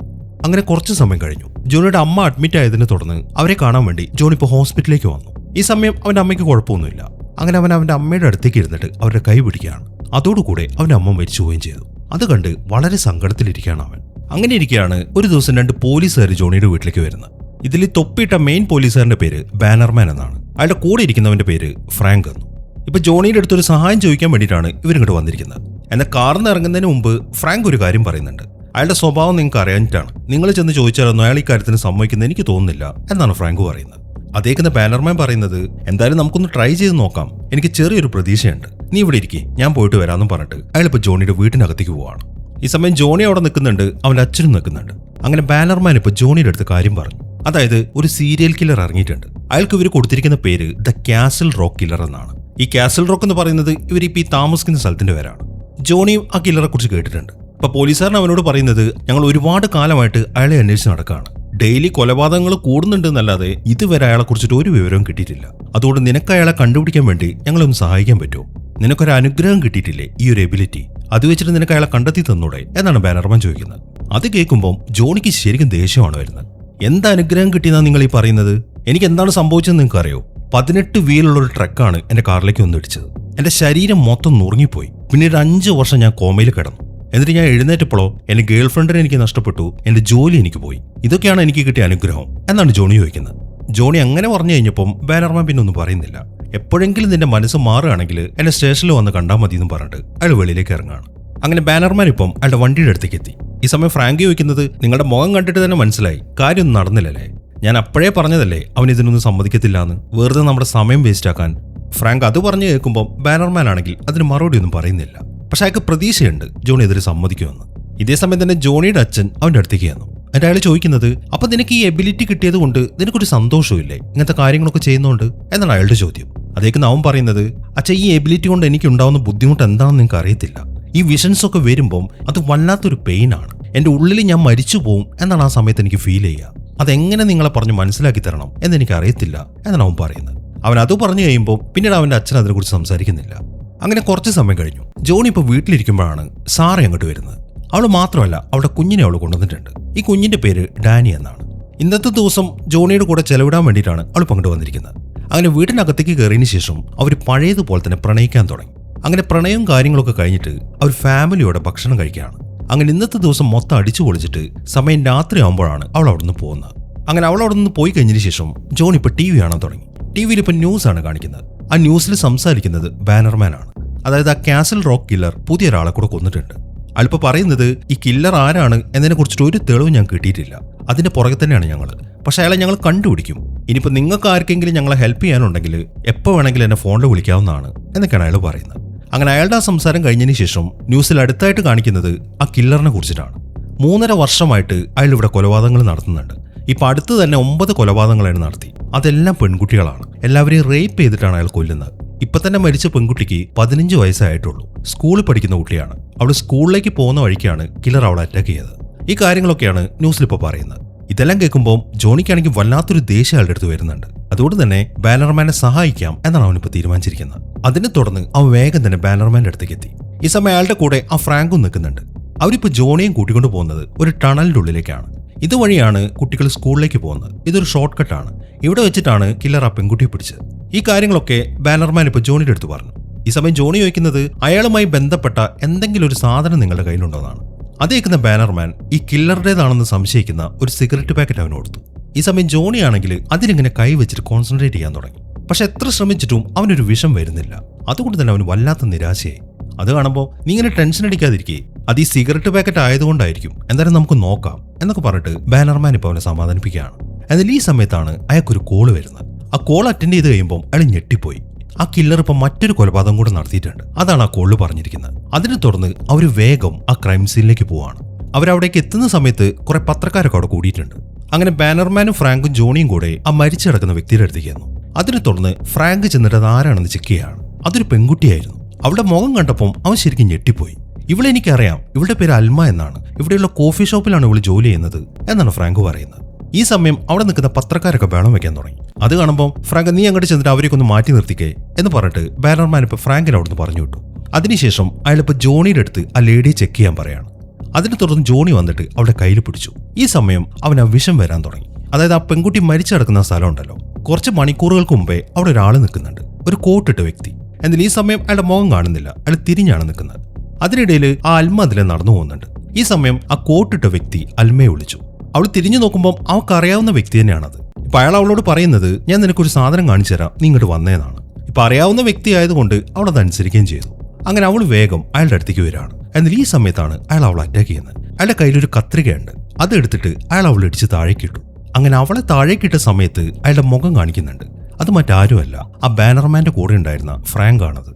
A: അങ്ങനെ കുറച്ച് സമയം കഴിഞ്ഞു. ജോണിയുടെ അമ്മ അഡ്മിറ്റ് ആയതിനെ തുടർന്ന് അവരെ കാണാൻ വേണ്ടി ജോണി ഇപ്പോൾ ഹോസ്പിറ്റലിലേക്ക് വന്നു. ഈ സമയം അവന്റെ അമ്മയ്ക്ക് കുഴപ്പമൊന്നുമില്ല. അങ്ങനെ അവൻ അവന്റെ അമ്മയുടെ അടുത്തേക്ക് ഇരുന്നിട്ട് അവരുടെ കൈ പിടിക്കുകയാണ്. അതോടുകൂടെ അവന്റെ അമ്മ മരിച്ചു പോവുകയും ചെയ്തു. അത് കണ്ട് വളരെ സങ്കടത്തിലിരിക്കുകയാണ് അവൻ. അങ്ങനെ ഇരിക്കുകയാണ് ഒരു ദിവസം രണ്ട് പോലീസുകാർ ജോണിയുടെ വീട്ടിലേക്ക് വരുന്നത്. ഇതിൽ തൊപ്പിയിട്ട മെയിൻ പോലീസുകാരന്റെ പേര് ബാനർമാൻ എന്നാണ്. അയാളുടെ കൂടെ ഇരിക്കുന്നവന്റെ പേര് ഫ്രാങ്ക് എന്നു. ഇപ്പൊ ജോണിയുടെ അടുത്തൊരു സഹായം ചോദിക്കാൻ വേണ്ടിയിട്ടാണ് ഇവരിങ്ങോട്ട് വന്നിരിക്കുന്നത്. എന്നാൽ കാറിൽ നിന്ന് ഇറങ്ങുന്നതിന് മുമ്പ് ഫ്രാങ്ക് ഒരു കാര്യം പറയുന്നുണ്ട്. അയാളുടെ സ്വഭാവം നിങ്ങൾക്ക് അറിയാനിട്ടാണ് നിങ്ങൾ ചെന്ന് ചോദിച്ചാലൊന്നും അയാൾ ഈ കാര്യത്തിന് സമ്മതിക്കുന്നത് എനിക്ക് തോന്നുന്നില്ല എന്നാണ് ഫ്രാങ്ക് പറയുന്നത്. അതേക്കുന്ന ബാനർമാൻ പറയുന്നത് എന്തായാലും നമുക്കൊന്ന് ട്രൈ ചെയ്ത് നോക്കാം. എനിക്ക് ചെറിയൊരു പ്രതീക്ഷയുണ്ട്. നീ ഇവിടെ ഇരിക്കേ ഞാൻ പോയിട്ട് വരാമെന്നും പറഞ്ഞിട്ട്. അയാൾ ഇപ്പോൾ ജോണിയുടെ വീട്ടിനകത്തേക്ക് പോവാണ്. ഈ സമയം ജോണി അവിടെ നിൽക്കുന്നുണ്ട് അവന്റെ അച്ഛനും നിൽക്കുന്നുണ്ട്. അങ്ങനെ ബാനർമാൻ ഇപ്പോൾ ജോണിയുടെ അടുത്ത് കാര്യം പറഞ്ഞു. അതായത് ഒരു സീരിയൽ കില്ലർ ഇറങ്ങിയിട്ടുണ്ട്. അയാൾക്ക് ഇവർ കൊടുത്തിരിക്കുന്ന പേര് ദ ക്യാസിൽ റോക്ക് കില്ലർ എന്നാണ്. ഈ കാസൽ റോക്ക് എന്ന് പറയുന്നത് ഇവർ ഇപ്പോൾ ഈ താമസിക്കുന്ന സ്ഥലത്തിന്റെ പേരാണ്. ജോണിയും ആ കില്ലറെ കുറിച്ച് കേട്ടിട്ടുണ്ട്. അപ്പൊ പോലീസുകാരൻ അവനോട് പറയുന്നത് ഞങ്ങൾ ഒരുപാട് കാലമായിട്ട് അയാളെ അന്വേഷിച്ച് നടക്കുകയാണ് ഡെയിലി കൊലപാതകങ്ങൾ കൂടുന്നുണ്ട് എന്നല്ലാതെ ഇതുവരെ അയാളെ കുറിച്ചിട്ട് ഒരു വിവരവും കിട്ടിയിട്ടില്ല. അതുകൊണ്ട് നിനക്ക് അയാളെ കണ്ടുപിടിക്കാൻ വേണ്ടി ഞങ്ങളൊന്ന് സഹായിക്കാൻ പറ്റുമോ? നിനക്കൊരു അനുഗ്രഹം കിട്ടിയിട്ടില്ലേ ഈ ഒരു എബിലിറ്റി അത് വെച്ചിട്ട് നിനക്ക് അയാളെ കണ്ടെത്തി തന്നൂടെ? എന്നാണ് ബാനർമാൻ ചോദിക്കുന്നത്. അത് കേൾക്കുമ്പോൾ ജോണിക്ക് ശരിക്കും ദേഷ്യമാണ് വരുന്നത്. എന്ത് അനുഗ്രഹം കിട്ടിയെന്നാണ് നിങ്ങൾ ഈ പറയുന്നത്? എനിക്ക് എന്താണ് സംഭവിച്ചതെന്ന് നിങ്ങൾക്ക് അറിയോ പതിനെട്ട് വീലുള്ള ഒരു ട്രക്കാണ് എന്റെ കാറിലേക്ക് വന്നിടിച്ചത്. എന്റെ ശരീരം മൊത്തം നുറുങ്ങിപ്പോയി. പിന്നീട് അഞ്ച് വർഷം ഞാൻ കോമയിൽ കിടന്നു. എന്നിട്ട് ഞാൻ എഴുന്നേറ്റപ്പോഴോ എന്റെ ഗേൾ ഫ്രണ്ടിനെ എനിക്ക് നഷ്ടപ്പെട്ടു. എന്റെ ജോലി എനിക്ക് പോയി. ഇതൊക്കെയാണ് എനിക്ക് കിട്ടിയ അനുഗ്രഹം. എന്നാണ് ജോണി ചോദിക്കുന്നത്. ജോണി അങ്ങനെ പറഞ്ഞു കഴിഞ്ഞപ്പം ബാനർമാൻ പിന്നെ ഒന്നും പറയുന്നില്ല. എപ്പോഴെങ്കിലും നിന്റെ മനസ്സ് മാറുകയാണെങ്കിൽ എന്നെ സ്റ്റേഷനിൽ വന്ന് കണ്ടാൽ മതി എന്ന് പറഞ്ഞിട്ട് അയാൾ വെളിയിലേക്ക് ഇറങ്ങുകയാണ്. അങ്ങനെ ബാനർമാൻ ഇപ്പം അയാളുടെ വണ്ടിയുടെ അടുത്തേക്ക് എത്തി. ഈ സമയം ഫ്രാങ്ക് ചോദിക്കുന്നത് നിങ്ങളുടെ മുഖം കണ്ടിട്ട് തന്നെ മനസ്സിലായി. കാര്യമൊന്നും നടന്നില്ലല്ലേ? ഞാൻ അപ്പോഴേ പറഞ്ഞതല്ലേ അവൻ ഇതിനൊന്നും സമ്മതിക്കത്തില്ല എന്ന് വെറുതെ നമ്മുടെ സമയം വേസ്റ്റ് ആക്കാൻ. ഫ്രാങ്ക് അത് പറഞ്ഞു കേൾക്കുമ്പോൾ ബാനർമാൻ ആണെങ്കിൽ അതിന് മറുപടി ഒന്നും പറയുന്നില്ല. പക്ഷെ അയാൾക്ക് പ്രതീക്ഷയുണ്ട് ജോണി ഇതിന് സമ്മതിക്കുമെന്ന്. ഇതേ സമയം തന്നെ ജോണിയുടെ അച്ഛൻ അവന്റെ അടുത്തേക്ക് വന്നു എന്നിട്ട് അയാൾ ചോദിക്കുന്നത് അപ്പൊ നിനക്ക് ഈ എബിലിറ്റി കിട്ടിയത് കൊണ്ട് നിനക്കൊരു സന്തോഷമില്ലേ ഇങ്ങനത്തെ കാര്യങ്ങളൊക്കെ ചെയ്യുന്നതുകൊണ്ട് എന്നാണ് അയാളുടെ ചോദ്യം. അതേക്ക് അവൻ പറയുന്നത് അച്ഛാ ഈ എബിലിറ്റി കൊണ്ട് എനിക്ക് ഉണ്ടാവുന്ന ബുദ്ധിമുട്ട് എന്താണെന്ന് നിങ്ങൾക്ക് അറിയത്തില്ല ഈ വിഷൻസ് ഒക്കെ വരുമ്പം അത് വല്ലാത്തൊരു പെയിൻ ആണ്. എന്റെ ഉള്ളിൽ ഞാൻ മരിച്ചു പോവും എന്നാണ് ആ സമയത്ത് എനിക്ക് ഫീൽ ചെയ്യുക. അതെങ്ങനെ നിങ്ങളെ പറഞ്ഞ് മനസ്സിലാക്കി തരണം എന്ന് എനിക്ക് അറിയത്തില്ല എന്നാണ് അവൻ പറയുന്നത്. അവൻ അത് പറഞ്ഞു കഴിയുമ്പോൾ പിന്നീട് അവന്റെ അച്ഛൻ അതിനെക്കുറിച്ച് സംസാരിക്കുന്നില്ല. അങ്ങനെ കുറച്ച് സമയം കഴിഞ്ഞു. ജോണി ഇപ്പോൾ വീട്ടിലിരിക്കുമ്പോഴാണ് സാറ അങ്ങോട്ട് വരുന്നത്. അവൾ മാത്രമല്ല അവളുടെ കുഞ്ഞിനെ അവൾ കൊണ്ടുവന്നിട്ടുണ്ട്. ഈ കുഞ്ഞിന്റെ പേര് ഡാനി എന്നാണ്. ഇന്നത്തെ ദിവസം ജോണിയുടെ കൂടെ ചെലവിടാൻ വേണ്ടിയിട്ടാണ് അവൾ പങ്കിട്ട് വന്നിരിക്കുന്നത്. അങ്ങനെ വീടിനകത്തേക്ക് കയറിയതിന് ശേഷം അവർ പഴയതുപോലെ തന്നെ പ്രണയിക്കാൻ തുടങ്ങി. അങ്ങനെ പ്രണയവും കാര്യങ്ങളൊക്കെ കഴിഞ്ഞിട്ട് അവർ ഫാമിലിയോടെ ഭക്ഷണം കഴിക്കുകയാണ്. അങ്ങനെ ഇന്നത്തെ ദിവസം മൊത്തം അടിച്ചു പൊളിച്ചിട്ട് സമയം രാത്രി ആകുമ്പോഴാണ് അവൾ അവിടെ നിന്ന് പോകുന്നത്. അങ്ങനെ അവൾ അവിടെ നിന്ന് പോയി കഴിഞ്ഞതിന് ശേഷം ജോൺ ഇപ്പോൾ ടി വി കാണാൻ തുടങ്ങി. ടി വിയിൽ ഇപ്പോൾ ന്യൂസ് ആണ് കാണിക്കുന്നത്. ആ ന്യൂസിൽ സംസാരിക്കുന്നത് ബാനർമാനാണ് അതായത് ആ കാസിൽ റോക്ക് കില്ലർ പുതിയ ഒരാളെ കൂടെ കൊന്നിട്ടുണ്ട്. അയാളിപ്പോൾ പറയുന്നത് ഈ കില്ലർ ആരാണ് എന്നതിനെ കുറിച്ചിട്ട് ഒരു തെളിവ് ഞാൻ കിട്ടിയിട്ടില്ല. അതിന്റെ പുറകെ തന്നെയാണ് ഞങ്ങൾ പക്ഷെ അയാളെ ഞങ്ങൾ കണ്ടുപിടിക്കും. ഇനിയിപ്പോൾ നിങ്ങൾക്ക് ആർക്കെങ്കിലും ഞങ്ങളെ ഹെൽപ്പ് ചെയ്യാനുണ്ടെങ്കിൽ എപ്പോൾ വേണമെങ്കിലും എന്നെ ഫോണിൽ വിളിക്കാവുന്നതാണ് എന്നൊക്കെയാണ് അയാൾ പറയുന്നത്. അങ്ങനെ അയാളുടെ ആ സംസാരം കഴിഞ്ഞതിന് ശേഷം ന്യൂസിൽ അടുത്തായിട്ട് കാണിക്കുന്നത് ആ കില്ലറിനെ കുറിച്ചിട്ടാണ്. മൂന്നര വർഷമായിട്ട് അയാൾ ഇവിടെ കൊലപാതകങ്ങൾ നടത്തുന്നുണ്ട്. ഇപ്പം അടുത്ത് തന്നെ ഒമ്പത് കൊലപാതകങ്ങളാണ് നടത്തി. അതെല്ലാം പെൺകുട്ടികളാണ്. എല്ലാവരെയും റേപ്പ് ചെയ്തിട്ടാണ് അയാൾ കൊല്ലുന്നത്. ഇപ്പൊ തന്നെ മരിച്ച പെൺകുട്ടിക്ക് പതിനഞ്ച് വയസ്സായിട്ടുള്ളൂ. സ്കൂളിൽ പഠിക്കുന്ന കുട്ടിയാണ്. അവൾ സ്കൂളിലേക്ക് പോകുന്ന വഴിക്കാണ് കില്ലർ അവളെ അറ്റാക്ക് ചെയ്തത്. ഈ കാര്യങ്ങളൊക്കെയാണ് ന്യൂസിൽ ഇപ്പോൾ പറയുന്നത്. ഇതെല്ലാം കേൾക്കുമ്പോൾ ജോണിക്കാണെങ്കിൽ വല്ലാത്തൊരു ദേഷ്യം അയാളുടെ അടുത്ത് വരുന്നുണ്ട്. അതുകൊണ്ട് തന്നെ ബാനർമാനെ സഹായിക്കാം എന്നാണ് അവനിപ്പോൾ തീരുമാനിച്ചിരിക്കുന്നത്. അതിനെ തുടർന്ന് അവൻ വേഗം തന്നെ ബാനർമാന്റെ അടുത്തേക്ക് എത്തി. ഈ സമയം അയാളുടെ കൂടെ ആ ഫ്രാങ്കും നിൽക്കുന്നുണ്ട്. അവരിപ്പോൾ ജോണിയും കൂട്ടിക്കൊണ്ട് പോകുന്നത് ഒരു ടണലിന്റെ ഉള്ളിലേക്കാണ്. ഇതുവഴിയാണ് കുട്ടികൾ സ്കൂളിലേക്ക് പോകുന്നത്. ഇതൊരു ഷോർട്ട് കട്ടാണ് ഇവിടെ വെച്ചിട്ടാണ് കില്ലർ ആ പെൺകുട്ടിയെ പിടിച്ചത്. ഈ കാര്യങ്ങളൊക്കെ ബാനർമാൻ ഇപ്പോൾ ജോണിയുടെ അടുത്ത് പറഞ്ഞു. ഈ സമയം ജോണി ചോദിക്കുന്നത് അയാളുമായി ബന്ധപ്പെട്ട എന്തെങ്കിലും ഒരു സാധനം നിങ്ങളുടെ കയ്യിലുണ്ടോന്നാണ് അത് കേൾക്കുന്ന ബാനർമാൻ ഈ കില്ലറുടേതാണെന്ന് സംശയിക്കുന്ന ഒരു സിഗരറ്റ് പാക്കറ്റ് അവന് കൊടുത്തു. ഈ സമയം ജോണി ആണെങ്കിൽ അതിലിങ്ങനെ കൈവച്ചിട്ട് കോൺസെൻട്രേറ്റ് ചെയ്യാൻ തുടങ്ങി. പക്ഷെ എത്ര ശ്രമിച്ചിട്ടും അവനൊരു വിഷം വരുന്നില്ല. അതുകൊണ്ട് തന്നെ അവൻ വല്ലാത്ത നിരാശയായി. അത് കാണുമ്പോൾ നീ ഇങ്ങനെ ടെൻഷൻ അടിക്കാതിരിക്കേ. അത് ഈ സിഗരറ്റ് പാക്കറ്റ് ആയതുകൊണ്ടായിരിക്കും. എന്തായാലും നമുക്ക് നോക്കാം എന്നൊക്കെ പറഞ്ഞിട്ട് ബാനർമാൻ ഇപ്പോൾ അവനെ സമാധാനിപ്പിക്കുകയാണ്. എന്നാൽ ഈ സമയത്താണ് അയാൾക്കൊരു കോൾ വരുന്നത്. ആ കോൾ അറ്റൻഡ് ചെയ്ത് കഴിയുമ്പോൾ അയാൾ ഞെട്ടിപ്പോയി. ആ കില്ലർ ഇപ്പം മറ്റൊരു കൊലപാതകം കൂടെ നടത്തിയിട്ടുണ്ട്. അതാണ് ആ കോൾ പറഞ്ഞിരിക്കുന്നത്. അതിനെ തുടർന്ന് അവർ വേഗം ആ ക്രൈം സീനിലേക്ക് പോവാണ്. അവരവിടേക്ക് എത്തുന്ന സമയത്ത് കുറെ പത്രക്കാരൊക്കെ അവിടെ കൂടിയിട്ടുണ്ട്. അങ്ങനെ ബാനർമാനും ഫ്രാങ്കും ജോണിയും കൂടെ ആ മരിച്ചു കിടക്കുന്ന വ്യക്തിയുടെ അടുത്തേക്ക് അതിനെ തുടർന്ന് ഫ്രാങ്ക് ചെന്നിട്ട് ആരാണെന്ന് ചെക്ക് ചെയ്യാണ് അതൊരു പെൺകുട്ടിയായിരുന്നു. അവളുടെ മുഖം കണ്ടപ്പം അവൻ ശരിക്കും ഞെട്ടിപ്പോയി. ഇവളെ എനിക്കറിയാം. ഇവളുടെ പേര് അൽമ എന്നാണ്. ഇവിടെയുള്ള കോഫി ഷോപ്പിലാണ് ഇവൾ ജോലി ചെയ്യുന്നത് എന്നാണ് ഫ്രാങ്ക് പറയുന്നത്. ഈ സമയം അവിടെ നിൽക്കുന്ന പത്രക്കാരൊക്കെ ബഹളം വെക്കാൻ തുടങ്ങി. അത് കാണുമ്പോൾ ഫ്രാങ്ക് നീ അങ്ങോട്ട് ചെന്നിട്ട് അവരെയൊക്കെ ഒന്ന് മാറ്റി നിർത്തിക്കേ എന്ന് പറഞ്ഞിട്ട് ബാനർമാൻ ഇപ്പൊ ഫ്രാങ്കിനെ അവിടുന്ന് പറഞ്ഞു വിട്ടു. അതിനുശേഷം അയാളിപ്പോ ജോണിയുടെ അടുത്ത് ആ ലേഡിയെ ചെക്ക് ചെയ്യാൻ പറയാണ്. അതിനെ തുടർന്ന് ജോണി വന്നിട്ട് അവളുടെ കയ്യിൽ പിടിച്ചു. ഈ സമയം അവൻ ആ വിഷം വരാൻ തുടങ്ങി. അതായത് ആ പെൺകുട്ടി മരിച്ചു കിടക്കുന്ന സ്ഥലം ഉണ്ടല്ലോ കുറച്ച് മണിക്കൂറുകൾക്ക് മുമ്പേ അവിടെ ഒരാൾ നിൽക്കുന്നുണ്ട്. ഒരു കോട്ടിട്ട വ്യക്തി. എന്നാൽ ഈ സമയം അയാളുടെ മുഖം കാണുന്നില്ല. അയാൾ തിരിഞ്ഞാണ് നിൽക്കുന്നത്. അതിനിടയിൽ ആ അൽമ അതിലെ നടന്നു പോകുന്നുണ്ട്. ഈ സമയം ആ കോട്ടിട്ട വ്യക്തി അൽമയെ വിളിച്ചു. അവൾ തിരിഞ്ഞു നോക്കുമ്പോൾ അവൾക്ക് അറിയാവുന്ന വ്യക്തി തന്നെയാണത്. ഇപ്പൊ അയാൾ അവളോട് പറയുന്നത് ഞാൻ നിനക്കൊരു സാധനം കാണിച്ചു തരാം നീ ഇങ്ങോട്ട് വന്നേന്നാണ് ഇപ്പൊ അറിയാവുന്ന വ്യക്തി ആയതുകൊണ്ട് അവൾ അതനുസരിക്കുകയും ചെയ്തു. അങ്ങനെ അവൾ വേഗം അയാളുടെ അടുത്തേക്ക് വരികയാണ്. എന്നാൽ ഈ സമയത്താണ് അയാൾ അവളെ അറ്റാക്ക് ചെയ്യുന്നത്. അയാളുടെ കയ്യിലൊരു കത്രികയുണ്ട്. അത് എടുത്തിട്ട് അയാൾ അവളെ ഇടിച്ച് താഴേക്കിട്ടു അങ്ങനെ അവളെ താഴേക്കിട്ട സമയത്ത് അയാളുടെ മുഖം കാണിക്കുന്നുണ്ട്. അത് മറ്റാരുമല്ല ആ ബാനർമാന്റെ കൂടെ ഉണ്ടായിരുന്ന ഫ്രാങ്ക് ആണത്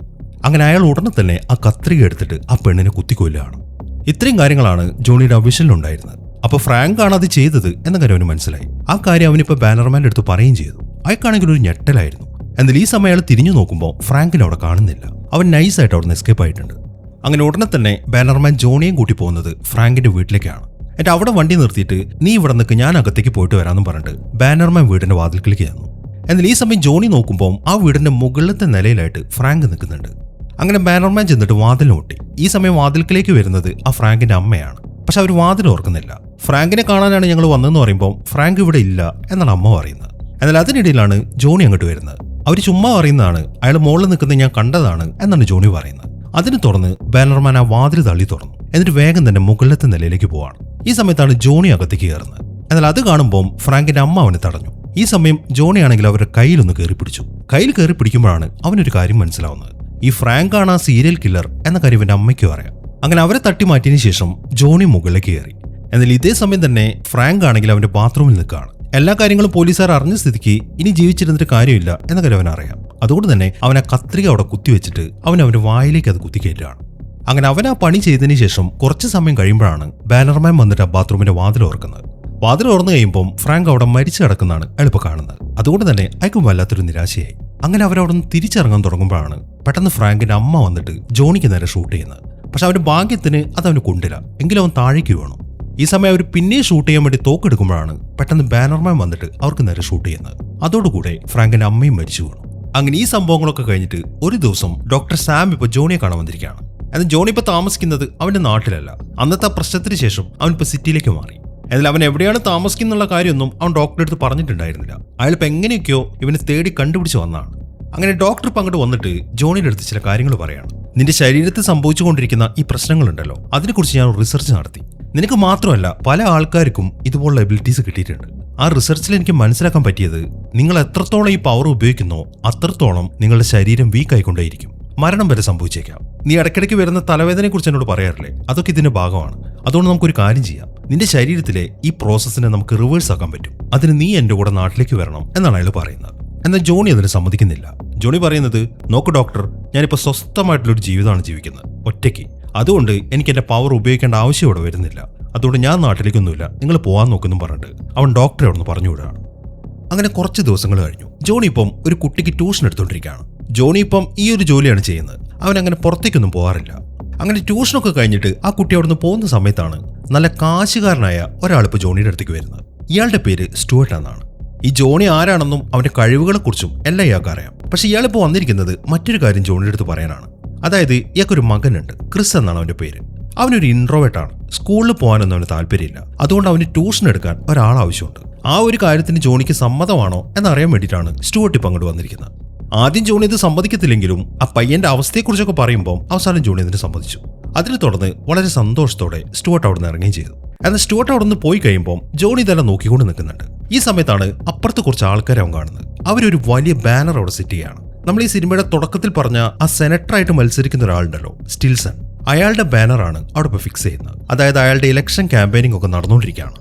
A: അങ്ങനെ അയാൾ ഉടനെ തന്നെ ആ കത്രിക എടുത്തിട്ട് ആ പെണ്ണിനെ കുത്തിക്കൊല്ലുകയാണ്. ഇത്രയും കാര്യങ്ങളാണ് ജോണിയുടെ അവിഷനിലുണ്ടായിരുന്നത് അപ്പൊ ഫ്രാങ്ക് ആണ് അത് ചെയ്തത് എന്ന കാര്യം അവന് മനസ്സിലായി. ആ കാര്യം അവനിപ്പോ ബാനർമാന്റെ അടുത്ത് പറയുകയും ചെയ്തു. അയാൾക്കാണെങ്കിൽ ഒരു ഞെട്ടലായിരുന്നു. എന്നാൽ ഈ സമയം അയാൾ തിരിഞ്ഞു നോക്കുമ്പോൾ ഫ്രാങ്കിനെ അവിടെ കാണുന്നില്ല. അവൻ നൈസായിട്ട് അവിടെ നിന്ന് എസ്കേപ്പ് ആയിട്ടുണ്ട്. അങ്ങനെ ഉടനെ തന്നെ ബാനർമാൻ ജോണിയും കൂട്ടി പോകുന്നത് ഫ്രാങ്കിന്റെ വീട്ടിലേക്കാണ്. എന്നിട്ട് അവിടെ വണ്ടി നിർത്തിയിട്ട് നീ ഇവിടെ നിൽക്ക് ഞാൻ അകത്തേക്ക് പോയിട്ട് വരാമെന്ന് പറഞ്ഞിട്ട് ബാനർമാൻ വീടിന്റെ വാതിൽക്കിലേക്ക് ചെന്നു. എന്നാൽ ഈ സമയം ജോണി നോക്കുമ്പോൾ ആ വീടിന്റെ മുകളിലത്തെ നിലയിലായിട്ട് ഫ്രാങ്ക് നിൽക്കുന്നുണ്ട്. അങ്ങനെ ബാനർമാൻ ചെന്നിട്ട് വാതിൽ ഈ സമയം വാതിൽക്കിലേക്ക് വരുന്നത് ആ ഫ്രാങ്കിന്റെ അമ്മയാണ്. പക്ഷെ അവർ വാതിൽ ഓർക്കുന്നില്ല. ഫ്രാങ്കിനെ കാണാനാണ് ഞങ്ങൾ വന്നതെന്ന് പറയുമ്പോൾ ഫ്രാങ്ക് ഇവിടെ ഇല്ല എന്നാണ് അമ്മ പറയുന്നത്. എന്നാൽ അതിനിടയിലാണ് ജോണി അങ്ങോട്ട് വരുന്നത്. അവർ ചുമ്മാ പറയുന്നതാണ് അയാൾ മുകളിൽ നിൽക്കുന്നത് ഞാൻ കണ്ടതാണ് എന്നാണ് ജോണി പറയുന്നത്. അതിന് തുറന്ന് ബാനർമാൻ ആ വാതിൽ തള്ളി തുറന്നു. എന്നിട്ട് വേഗം തന്നെ മുകളിലത്തെ നിലയിലേക്ക് പോവാണ്. ഈ സമയത്താണ് ജോണി അകത്തേക്ക് കയറുന്നത്. എന്നാൽ അത് കാണുമ്പോൾ ഫ്രാങ്കിന്റെ അമ്മ അവനെ തടഞ്ഞു. ഈ സമയം ജോണി ആണെങ്കിൽ അവരുടെ കയ്യിലൊന്ന് കയറി പിടിച്ചു. കയ്യിൽ കയറി പിടിക്കുമ്പോഴാണ് അവനൊരു കാര്യം മനസ്സിലാവുന്നത്. ഈ ഫ്രാങ്ക് ആണ് ആ സീരിയൽ കില്ലർ എന്ന കാര്യം ഇവന്റെ അമ്മയ്ക്കും അറിയാം അങ്ങനെ അവരെ തട്ടി മാറ്റിയതിനു ശേഷം ജോണി മുകളിലേക്ക് കയറി. എന്നാൽ ഇതേ സമയം തന്നെ ഫ്രാങ്ക് ആണെങ്കിൽ അവന്റെ ബാത്റൂമിൽ നിൽക്കുകയാണ്. എല്ലാ കാര്യങ്ങളും പോലീസുകാർ അറിഞ്ഞ സ്ഥിതിക്ക് ഇനി ജീവിച്ചിരുന്നിട്ട് കാര്യമില്ല എന്ന കാര്യം അവൻ അറിയാം. അതുകൊണ്ട് തന്നെ അവൻ ആ കത്രിക അവിടെ കുത്തിവെച്ചിട്ട് അവൻ അവന്റെ വായിലേക്ക് അത് കുത്തിക്കയറ്റുകയാണ് അങ്ങനെ അവൻ ആ പണി ചെയ്തതിന് ശേഷം കുറച്ച് സമയം കഴിയുമ്പോഴാണ് ബാനർമാൻ വന്നിട്ട് ആ ബാത്റൂമിന്റെ വാതിൽ ഓർക്കുന്നത്. വാതിൽ ഓർന്നു കഴിയുമ്പോൾ ഫ്രാങ്ക് അവിടെ മരിച്ചു കിടക്കുന്നതാണ് എളുപ്പം കാണുന്നത്. അതുകൊണ്ട് തന്നെ അയക്കും വല്ലാത്തൊരു നിരാശയായി. അങ്ങനെ അവരവിടെ നിന്ന് തിരിച്ചിറങ്ങാൻ തുടങ്ങുമ്പോഴാണ് പെട്ടെന്ന് ഫ്രാങ്കിന്റെ അമ്മ വന്നിട്ട് ജോണിക്ക് നേരെ ഷൂട്ട് ചെയ്യുന്നത്. പക്ഷെ അവന്റെ ഭാഗ്യത്തിന് അത് അവന് കൊണ്ടില്ല. എങ്കിലും അവൻ താഴേക്ക് വീണു. ഈ സമയം അവർ പിന്നെ ഷൂട്ട് ചെയ്യാൻ വേണ്ടി തോക്കെടുക്കുമ്പോഴാണ് പെട്ടെന്ന് ബാനർമാൻ വന്നിട്ട് അവർക്ക് നേരെ ഷൂട്ട് ചെയ്യുന്നത്. അതോടുകൂടെ ഫ്രാങ്കിന്റെ അമ്മയും മരിച്ചു വീണു. അങ്ങനെ ഈ സംഭവങ്ങളൊക്കെ കഴിഞ്ഞിട്ട് ഒരു ദിവസം ഡോക്ടർ സാം ഇപ്പൊ ജോണിയെ കാണാൻ വന്നിരിക്കുകയാണ്. എന്നാൽ ജോണി ഇപ്പൊ താമസിക്കുന്നത് അവന്റെ നാട്ടിലല്ല. അന്നത്തെ ആ പ്രശ്നത്തിന് ശേഷം അവൻ ഇപ്പൊ സിറ്റിയിലേക്ക് മാറി. എന്നാൽ അവൻ എവിടെയാണ് താമസിക്കുന്നുള്ള കാര്യമൊന്നും അവൻ ഡോക്ടറെ അടുത്ത് പറഞ്ഞിട്ടുണ്ടായിരുന്നില്ല. അയാൾ എങ്ങനെയൊക്കെയോ ഇവനെ തേടി കണ്ടുപിടിച്ച് വന്നതാണ്. അങ്ങനെ ഡോക്ടർ പങ്കിട്ട് വന്നിട്ട് ജോണിയുടെ അടുത്ത് ചില കാര്യങ്ങൾ പറയാണ്. നിന്റെ ശരീരത്തിൽ സംഭവിച്ചുകൊണ്ടിരിക്കുന്ന ഈ പ്രശ്നങ്ങളുണ്ടല്ലോ. അതിനെക്കുറിച്ച് ഞാൻ റിസർച്ച് നടത്തി. നിനക്ക് മാത്രമല്ല പല ആൾക്കാർക്കും ഇതുപോലുള്ള എബിലിറ്റീസ് കിട്ടിയിട്ടുണ്ട്. ആ റിസർച്ചിൽ എനിക്ക് മനസ്സിലാക്കാൻ പറ്റിയത് നിങ്ങൾ എത്രത്തോളം ഈ പവർ ഉപയോഗിക്കുന്നോ അത്രത്തോളം നിങ്ങളുടെ ശരീരം വീക്ക് ആയിക്കൊണ്ടേയിരിക്കും. മരണം വരെ സംഭവിച്ചേക്കാം. നീ ഇടയ്ക്കിടയ്ക്ക് വരുന്ന തലവേദനയെ കുറിച്ച് എന്നോട് പറയാറില്ലേ? അതൊക്കെ ഇതിന്റെ ഭാഗമാണ്. അതുകൊണ്ട് നമുക്കൊരു കാര്യം ചെയ്യാം. നിന്റെ ശരീരത്തിലെ ഈ പ്രോസസ്സിനെ നമുക്ക് റിവേഴ്സ് ആക്കാൻ പറ്റും. അതിന് നീ എന്റെ കൂടെ നാട്ടിലേക്ക് വരണം എന്നാണ് അയാൾ പറയുന്നത്. എന്നാൽ ജോണി അതിന് സമ്മതിക്കുന്നില്ല. ജോണി പറയുന്നത് നോക്ക് ഡോക്ടർ ഞാനിപ്പോൾ സ്വസ്ഥമായിട്ടുള്ളൊരു ജീവിതമാണ് ജീവിക്കുന്നത്. ഒറ്റയ്ക്ക്. അതുകൊണ്ട് എനിക്ക് എന്റെ പവർ ഉപയോഗിക്കേണ്ട ആവശ്യം ഇവിടെ വരുന്നില്ല. അതുകൊണ്ട് ഞാൻ നാട്ടിലേക്കൊന്നുമില്ല. നിങ്ങൾ പോകാൻ നോക്കുന്നു പറഞ്ഞിട്ട്. അവൻ ഡോക്ടറെ അവിടെ നിന്ന് പറഞ്ഞു വിടുകയാണ് അങ്ങനെ കുറച്ച് ദിവസങ്ങൾ കഴിഞ്ഞു. ജോണി ഇപ്പം ഒരു കുട്ടിക്ക് ട്യൂഷൻ എടുത്തുകൊണ്ടിരിക്കുകയാണ് ജോണി ഇപ്പം ഈ ഒരു ജോലിയാണ് ചെയ്യുന്നത്. അവൻ അങ്ങനെ പുറത്തേക്കൊന്നും പോകാറില്ല അങ്ങനെ ട്യൂഷനൊക്കെ കഴിഞ്ഞിട്ട് ആ കുട്ടി അവിടുന്ന് പോകുന്ന സമയത്താണ് നല്ല കാശുകാരനായ ഒരാളിപ്പോൾ ജോണിയുടെ അടുത്തേക്ക് വരുന്നത്. ഇയാളുടെ പേര് സ്റ്റുവർട്ട് എന്നാണ്. ഈ ജോണി ആരാണെന്നും അവന്റെ കഴിവുകളെക്കുറിച്ചും എല്ലാം ഇയാൾക്ക് അറിയാം. പക്ഷെ ഇയാളിപ്പോൾ വന്നിരിക്കുന്നത് മറ്റൊരു കാര്യം ജോണിയുടെ അടുത്ത് പറയാനാണ്. അതായത് ഇയാൾക്കൊരു മകനുണ്ട്. ക്രിസ് എന്നാണ് അവന്റെ പേര്. അവനൊരു ആണ്. സ്കൂളിൽ പോകാനൊന്നും അവന് താല്പര്യമില്ല. അതുകൊണ്ട് അവന് ട്യൂഷൻ എടുക്കാൻ ഒരാൾ ആവശ്യമുണ്ട്. ആ ഒരു കാര്യത്തിന് ജോണിക്ക് സമ്മതമാണോ എന്നറിയാൻ വേണ്ടിയിട്ടാണ് സ്റ്റുവർട്ട് ഇപ്പം അങ്ങോട്ട് വന്നിരിക്കുന്നത്. ആദ്യം ജോണി ഇത് സമ്മതിക്കത്തില്ലെങ്കിലും ആ പയ്യന്റെ അവസ്ഥയെക്കുറിച്ചൊക്കെ പറയുമ്പോൾ അവസാനം ജോണി ഇതിന് സമ്മതിച്ചു. അതിനെ തുടർന്ന് വളരെ സന്തോഷത്തോടെ സ്റ്റുവർട്ട് അവിടെ നിന്ന് ഇറങ്ങുകയും ചെയ്തു. എന്നാൽ സ്റ്റുവർട്ട് അവിടെ നിന്ന് പോയി കഴിയുമ്പോൾ ജോണി ഇതെല്ലാം നോക്കിക്കൊണ്ട് നിൽക്കുന്നുണ്ട്. ഈ സമയത്താണ് അപ്പുറത്ത് കുറച്ച് ആൾക്കാരെ അവൻ കാണുന്നത്. അവരൊരു വലിയ ബാനർ അവിടെ സെറ്റ് ചെയ്യാണ് നമ്മൾ ഈ സിനിമയുടെ തുടക്കത്തിൽ പറഞ്ഞ ആ സെനറ്ററായിട്ട് മത്സരിക്കുന്ന ഒരാളുണ്ടല്ലോ സ്റ്റിൽസൺ. അയാളുടെ ബാനറാണ് അവിടെ ഇപ്പോൾ ഫിക്സ് ചെയ്യുന്നത്. അതായത് അയാളുടെ ഇലക്ഷൻ ക്യാമ്പയിനിങ് ഒക്കെ നടന്നുകൊണ്ടിരിക്കുകയാണ്.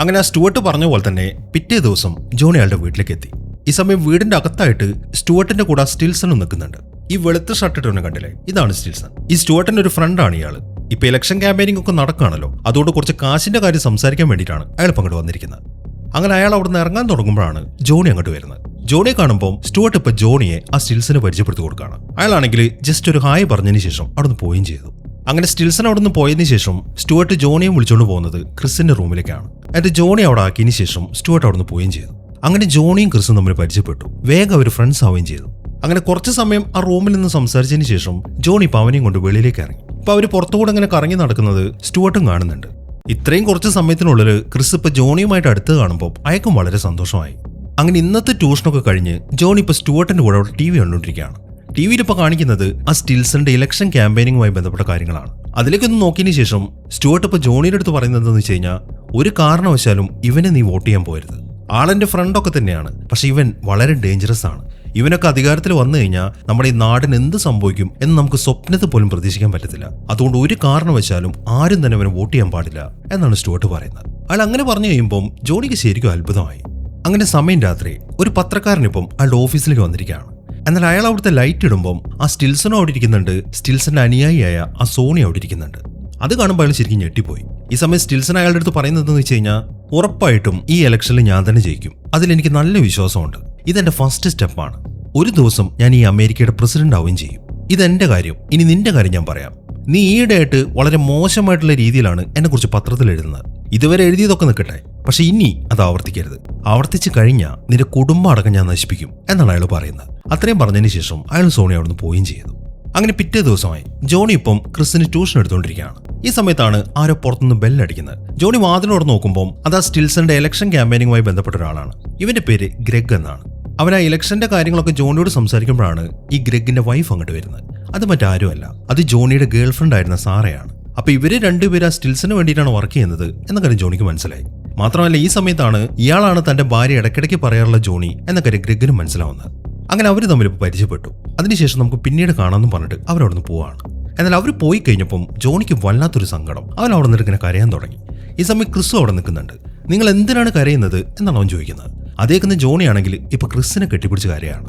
A: അങ്ങനെ ആ സ്റ്റുവർട്ട് പറഞ്ഞ പോലെ തന്നെ പിറ്റേ ദിവസം ജോണി അയാളുടെ വീട്ടിലേക്ക് എത്തി. ഈ സമയം വീടിന്റെ അകത്തായിട്ട് സ്റ്റുവർട്ടിന്റെ കൂടെ സ്റ്റിൽസണും നിൽക്കുന്നുണ്ട്. ഈ വെളുത്ത ഷർട്ട് ഇട്ടവനെ കണ്ടില്ലേ? ഇതാണ് സ്റ്റിൽസൺ. ഈ സ്റ്റുവർട്ടിന്റെ ഒരു ഫ്രണ്ടാണ് ഇയാൾ ഇപ്പൊ ഇലക്ഷൻ ക്യാമ്പയിനിങ് ഒക്കെ നടക്കുകയാണല്ലോ. അതുകൊണ്ട് കുറച്ച് കാശിന്റെ കാര്യം സംസാരിക്കാൻ വേണ്ടിയിട്ടാണ് അയാൾ പങ്കെടുത്ത് വന്നിരിക്കുന്നത്. അങ്ങനെ അയാൾ അവിടെ നിന്ന് ഇറങ്ങാൻ തുടങ്ങുമ്പോഴാണ് ജോണി അങ്ങോട്ട് വരുന്നത്. ജോണിയെ കാണുമ്പോൾ സ്റ്റുവർട്ട് ഇപ്പൊ ജോണിയെ ആ സ്റ്റിൽസിനെ പരിചയപ്പെടുത്തി കൊടുക്കാണ് അയാളാണെങ്കിൽ ജസ്റ്റ് ഒരു ഹായ് പറഞ്ഞതിന് ശേഷം അവിടെ നിന്ന് പോവുകയും ചെയ്തു. അങ്ങനെ സ്റ്റിൽസൺ അവിടെ നിന്ന് പോയതിനു ശേഷം സ്റ്റുവർട്ട് ജോണിയെ വിളിച്ചുകൊണ്ട് പോകുന്നത് ക്രിസിന്റെ റൂമിലേക്കാണ്. എന്നിട്ട് ജോണി അവിടെ ആക്കിയതിനു ശേഷം സ്റ്റുവർട്ട് അവിടെ നിന്ന് പോവുകയും ചെയ്തു. അങ്ങനെ ജോണിയും ക്രിസും തമ്മിൽ പരിചയപ്പെട്ടു. വേഗം അവർ ഫ്രണ്ട്സ് ആവുകയും ചെയ്തു. അങ്ങനെ കുറച്ച് സമയം ആ റൂമിൽ നിന്ന് സംസാരിച്ചതിന് ശേഷം ജോണി പവനെയും കൊണ്ട് വെളിയിലേക്ക് ഇറങ്ങി. അപ്പൊ അവർ പുറത്തുകൂടെ അങ്ങനെ കറങ്ങി നടക്കുന്നത് സ്റ്റുവർട്ടും കാണുന്നുണ്ട്. ഇത്രയും കുറച്ച് സമയത്തിനുള്ളിൽ ക്രിസ് ഇപ്പൊ ജോണിയുമായിട്ട് അടുത്ത് കാണുമ്പോൾ അയക്കും വളരെ സന്തോഷമായി. അങ്ങനെ ഇന്നത്തെ ട്യൂഷനൊക്കെ കഴിഞ്ഞ് ജോണി ഇപ്പൊ സ്റ്റുവർട്ടിന്റെ കൂടെ ടി വി കണ്ടുകൊണ്ടിരിക്കുകയാണ്. ടി വിയിൽ ഇപ്പോൾ കാണിക്കുന്നത് ആ സ്റ്റിൽസന്റെ ഇലക്ഷൻ ക്യാമ്പയിനിങ്ങുമായി ബന്ധപ്പെട്ട കാര്യങ്ങളാണ്. അതിലേക്കൊന്ന് നോക്കിയതിനു ശേഷം സ്റ്റുവർട്ട് ഇപ്പോൾ ജോണിയുടെ അടുത്ത് പറയുന്നത് എന്താണെന്ന് വെച്ച് കഴിഞ്ഞാൽ ഒരു കാരണവശാലും ഇവനെ നീ വോട്ട് ചെയ്യാൻ പോരുത് ആളെന്റെ ഫ്രണ്ടൊക്കെ തന്നെയാണ് പക്ഷെ ഇവൻ വളരെ ഡേഞ്ചറസ് ആണ്. ഇവനൊക്കെ അധികാരത്തിൽ വന്നു കഴിഞ്ഞാൽ നമ്മുടെ ഈ നാടിന് എന്ത് സംഭവിക്കും എന്ന് നമുക്ക് സ്വപ്നത്തിൽ പോലും പ്രതീക്ഷിക്കാൻ പറ്റത്തില്ല. അതുകൊണ്ട് ഒരു കാരണവശാലും ആരും തന്നെ അവനെ വോട്ട് ചെയ്യാൻ പാടില്ല എന്നാണ് സ്റ്റുവർട്ട് പറയുന്നത്. അയാൾ അങ്ങനെ പറഞ്ഞു കഴിയുമ്പം ജോണിക്ക് ശരിക്കും അത്ഭുതമായി. അങ്ങനെ സമയം രാത്രി ഒരു പത്രക്കാരനിപ്പം അയാളുടെ ഓഫീസിലേക്ക് വന്നിരിക്കുകയാണ്. എന്നാൽ അയാൾ അവിടുത്തെ ലൈറ്റ് ഇടുമ്പം ആ സ്റ്റിൽസൺ അവിടെ ഇരിക്കുന്നുണ്ട്. സ്റ്റിൽസന്റെ അനുയായിയായ ആ സോണി അവിടെ ഇരിക്കുന്നുണ്ട്. അത് കാണുമ്പോൾ അയാൾ ശരിക്കും ഞെട്ടിപ്പോയി. ഈ സമയം സ്റ്റിൽസൺ അയാളുടെ അടുത്ത് പറയുന്നത് എന്ന് വെച്ച് കഴിഞ്ഞാൽ ഉറപ്പായിട്ടും ഈ ഇലക്ഷനിൽ ഞാൻ തന്നെ ജയിക്കും. അതിൽ എനിക്ക് നല്ല വിശ്വാസമുണ്ട്. ഇതെന്റെ ഫസ്റ്റ് സ്റ്റെപ്പാണ് ഒരു ദിവസം ഞാൻ ഈ അമേരിക്കയുടെ പ്രസിഡന്റ് ആവുകയും ചെയ്യും. ഇതെന്റെ കാര്യം. ഇനി നിന്റെ കാര്യം ഞാൻ പറയാം. നീ ഈയിടെയായിട്ട് വളരെ മോശമായിട്ടുള്ള രീതിയിലാണ് എന്നെക്കുറിച്ച് പത്രത്തിൽ എഴുതുന്നത്. ഇതുവരെ എഴുതിയതൊക്കെ നിൽക്കട്ടെ പക്ഷെ ഇനി അത് ആവർത്തിക്കരുത്. ആവർത്തിച്ചു കഴിഞ്ഞാൽ നിന്റെ കുടുംബം അടക്കം ഞാൻ നശിപ്പിക്കും എന്നാണ് അയാൾ പറയുന്നത്. അത്രയും പറഞ്ഞതിന് ശേഷം അയാൾ സോണി അവിടുന്ന് പോവുകയും ചെയ്തു. അങ്ങനെ പിറ്റേ ദിവസമായി ജോണി ഇപ്പം ക്രിസ്സിന് ട്യൂഷൻ എടുത്തുകൊണ്ടിരിക്കുകയാണ്. ഈ സമയത്താണ് ആരോ പുറത്തുനിന്ന് ബെല്ലടിക്കുന്നത്. ജോണി വാതിലോട് നോക്കുമ്പോൾ അതാ സ്റ്റിൽസന്റെ ഇലക്ഷൻ ക്യാമ്പയിനിങ്ങുമായി ബന്ധപ്പെട്ട ഒരാളാണ്. ഇവന്റെ പേര് ഗ്രെഗ് എന്നാണ്. അവൻ ആ ഇലക്ഷന്റെ കാര്യങ്ങളൊക്കെ ജോണിയോട് സംസാരിക്കുമ്പോഴാണ് ഈ ഗ്രെഗിന്റെ വൈഫ് അങ്ങോട്ട് വരുന്നത്. അത് മറ്റാരുമല്ല അത് ജോണിയുടെ ഗേൾ ഫ്രണ്ട് ആയിരുന്ന സാറയാണ്. അപ്പൊ ഇവർ രണ്ടുപേര് ആ സ്റ്റിൽസിന് വേണ്ടിയിട്ടാണ് വർക്ക് ചെയ്യുന്നത് എന്ന കാര്യം ജോണിക്ക് മനസ്സിലായി. മാത്രമല്ല ഈ സമയത്താണ് ഇയാളാണ് തന്റെ ഭാര്യ ഇടയ്ക്കിടയ്ക്ക് പറയാറുള്ള ജോണി എന്ന കാര്യം ഗ്രെഗിനും മനസ്സിലാവുന്നത്. അങ്ങനെ അവർ തമ്മിൽ പരിചയപ്പെട്ടു. അതിനുശേഷം നമുക്ക് പിന്നീട് കാണാമെന്ന് പറഞ്ഞിട്ട് അവരവിടുന്ന് പോവാണ്. എന്നാൽ അവർ പോയി കഴിഞ്ഞപ്പം ജോണിക്ക് വല്ലാത്തൊരു സങ്കടം. അവൻ അവിടെ നിന്ന് ഇങ്ങനെ കരയാൻ തുടങ്ങി. ഈ സമയം ക്രിസ് അവിടെ നിൽക്കുന്നുണ്ട്. നിങ്ങൾ എന്തിനാണ് കരയുന്നത്? എന്നാണ് അവൻ ചോദിക്കുന്നത്. അതേക്കുന്ന ജോണിയാണെങ്കിൽ ഇപ്പൊ ക്രിസ്സിനെ കെട്ടിപ്പിടിച്ച് കരയാണ്.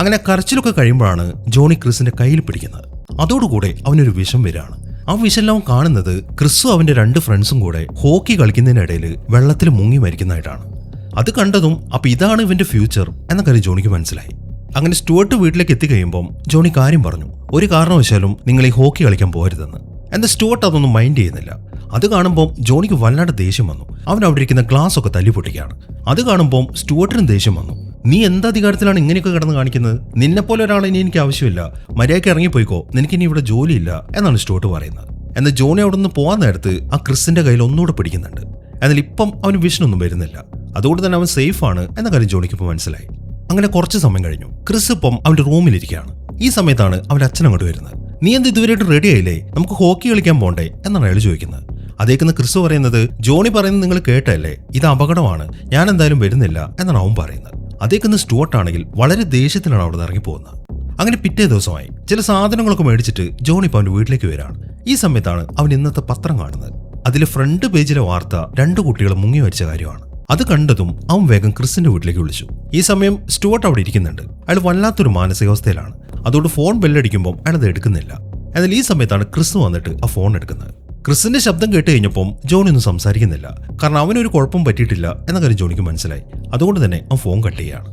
A: അങ്ങനെ കരച്ചിലൊക്കെ കഴിയുമ്പോഴാണ് ജോണി ക്രിസിന്റെ കയ്യിൽ പിടിക്കുന്നത്. അതോടുകൂടെ അവനൊരു വിഷം വരികയാണ്. ആ വിഷെല്ലാം കാണുന്നത് ക്രിസ്സു അവന്റെ രണ്ട് ഫ്രണ്ട്സും കൂടെ ഹോക്കി കളിക്കുന്നതിനിടയിൽ വെള്ളത്തിൽ മുങ്ങി മരിക്കുന്നതായിട്ടാണ്. അത് കണ്ടതും അപ്പൊ ഇതാണ് ഇവന്റെ ഫ്യൂച്ചർ? എന്ന കാര്യം ജോണിക്ക് മനസ്സിലായി. അങ്ങനെ സ്റ്റുവർട്ട് വീട്ടിലേക്ക് എത്തിക്കഴിയുമ്പം ജോണി കാര്യം പറഞ്ഞു. ഒരു കാരണവശാലും നിങ്ങൾ ഈ ഹോക്കി കളിക്കാൻ പോകരുതെന്ന്. എന്നാൽ സ്റ്റുവർട്ട് അതൊന്നും മൈൻഡ് ചെയ്യുന്നില്ല. അത് കാണുമ്പോൾ ജോണിക്ക് വല്ലാണ്ട് ദേഷ്യം വന്നു. അവൻ അവിടെ ഇരിക്കുന്ന ഗ്ലാസ് ഒക്കെ തല്ലി പൊട്ടിക്കുകയാണ്. അത് കാണുമ്പോൾ സ്റ്റുവർട്ടിനും ദേഷ്യം വന്നു. നീ എന്ത് അധികാരത്തിലാണ് ഇങ്ങനെയൊക്കെ കിടന്ന് കാണിക്കുന്നത്? നിന്നെപ്പോലെ ഒരാളെ ഇനി എനിക്ക് ആവശ്യമില്ല. മര്യാദയ്ക്ക് ഇറങ്ങിപ്പോയിക്കോ നിനക്കിനി ഇവിടെ ജോലിയില്ല എന്നാണ് സ്റ്റുവർട്ട് പറയുന്നത്. എന്നാൽ ജോണി അവിടെ നിന്ന് പോകാൻ നേരത്ത് ആ ക്രിസിന്റെ കയ്യിൽ ഒന്നുകൂടെ പിടിക്കുന്നുണ്ട്. എന്നാൽ ഇപ്പം അവന് വിഷനൊന്നും വരുന്നില്ല. അതുകൊണ്ട് തന്നെ അവൻ സേഫ് ആണ് എന്ന കാര്യം ജോണിക്ക് ഇപ്പോൾ മനസ്സിലായി. അങ്ങനെ കുറച്ച് സമയം കഴിഞ്ഞു. ക്രിസ് ഇപ്പം അവന്റെ റൂമിലിരിക്കുകയാണ്. ഈ സമയത്താണ് അവന്റെ അച്ഛൻ അങ്ങോട്ട് വരുന്നത്. നീ എന്ത് ഇതുവരെയായിട്ട് റെഡി ആയില്ലേ? നമുക്ക് ഹോക്കി കളിക്കാൻ പോണ്ടേ? എന്നാണ് അയാൾ ചോദിക്കുന്നത്. അതേക്കുന്ന ക്രിസ് പറയുന്നത് ജോണി പറയുന്നത് നിങ്ങൾ കേട്ടല്ലേ ഇത് അപകടമാണ്. ഞാൻ എന്തായാലും വരുന്നില്ല എന്നാണ് അവൻ പറയുന്നത്. അതേക്കുന്ന സ്റ്റുവർട്ട് ആണെങ്കിൽ വളരെ ദേഷ്യത്തിലാണ് അവിടെ ഇറങ്ങി പോകുന്നത്. അങ്ങനെ പിറ്റേ ദിവസമായി ചില സാധനങ്ങളൊക്കെ മേടിച്ചിട്ട് ജോണി ഇപ്പം അവന്റെ വീട്ടിലേക്ക് വരാണ് ഈ സമയത്താണ് അവൻ ഇന്നത്തെ പത്രം കാണുന്നത്. അതിലെ ഫ്രണ്ട് പേജിലെ വാർത്ത രണ്ട് കുട്ടികൾ മുങ്ങി മരിച്ച കാര്യമാണ്. അത് കണ്ടതും അവൻ വേഗം ക്രിസിന്റെ വീട്ടിലേക്ക് വിളിച്ചു. ഈ സമയം സ്റ്റുവർട്ട് അവിടെ ഇരിക്കുന്നുണ്ട്. അയാൾ വല്ലാത്തൊരു മാനസികാവസ്ഥയിലാണ്. അതുകൊണ്ട് ഫോൺ ബെല്ലടിക്കുമ്പോൾ അയാൾ അത് എടുക്കുന്നില്ല. എന്നാൽ ഈ സമയത്താണ് ക്രിസ് വന്നിട്ട് ആ ഫോൺ എടുക്കുന്നത്. ക്രിസിന്റെ ശബ്ദം കേട്ട് കഴിഞ്ഞപ്പം ജോണി ഒന്നും സംസാരിക്കുന്നില്ല. കാരണം അവനൊരു കുഴപ്പം പറ്റിയിട്ടില്ല എന്ന കാര്യം ജോണിക്ക് മനസ്സിലായി. അതുകൊണ്ട് തന്നെ അവൻ ഫോൺ കട്ട് ചെയ്യാണ്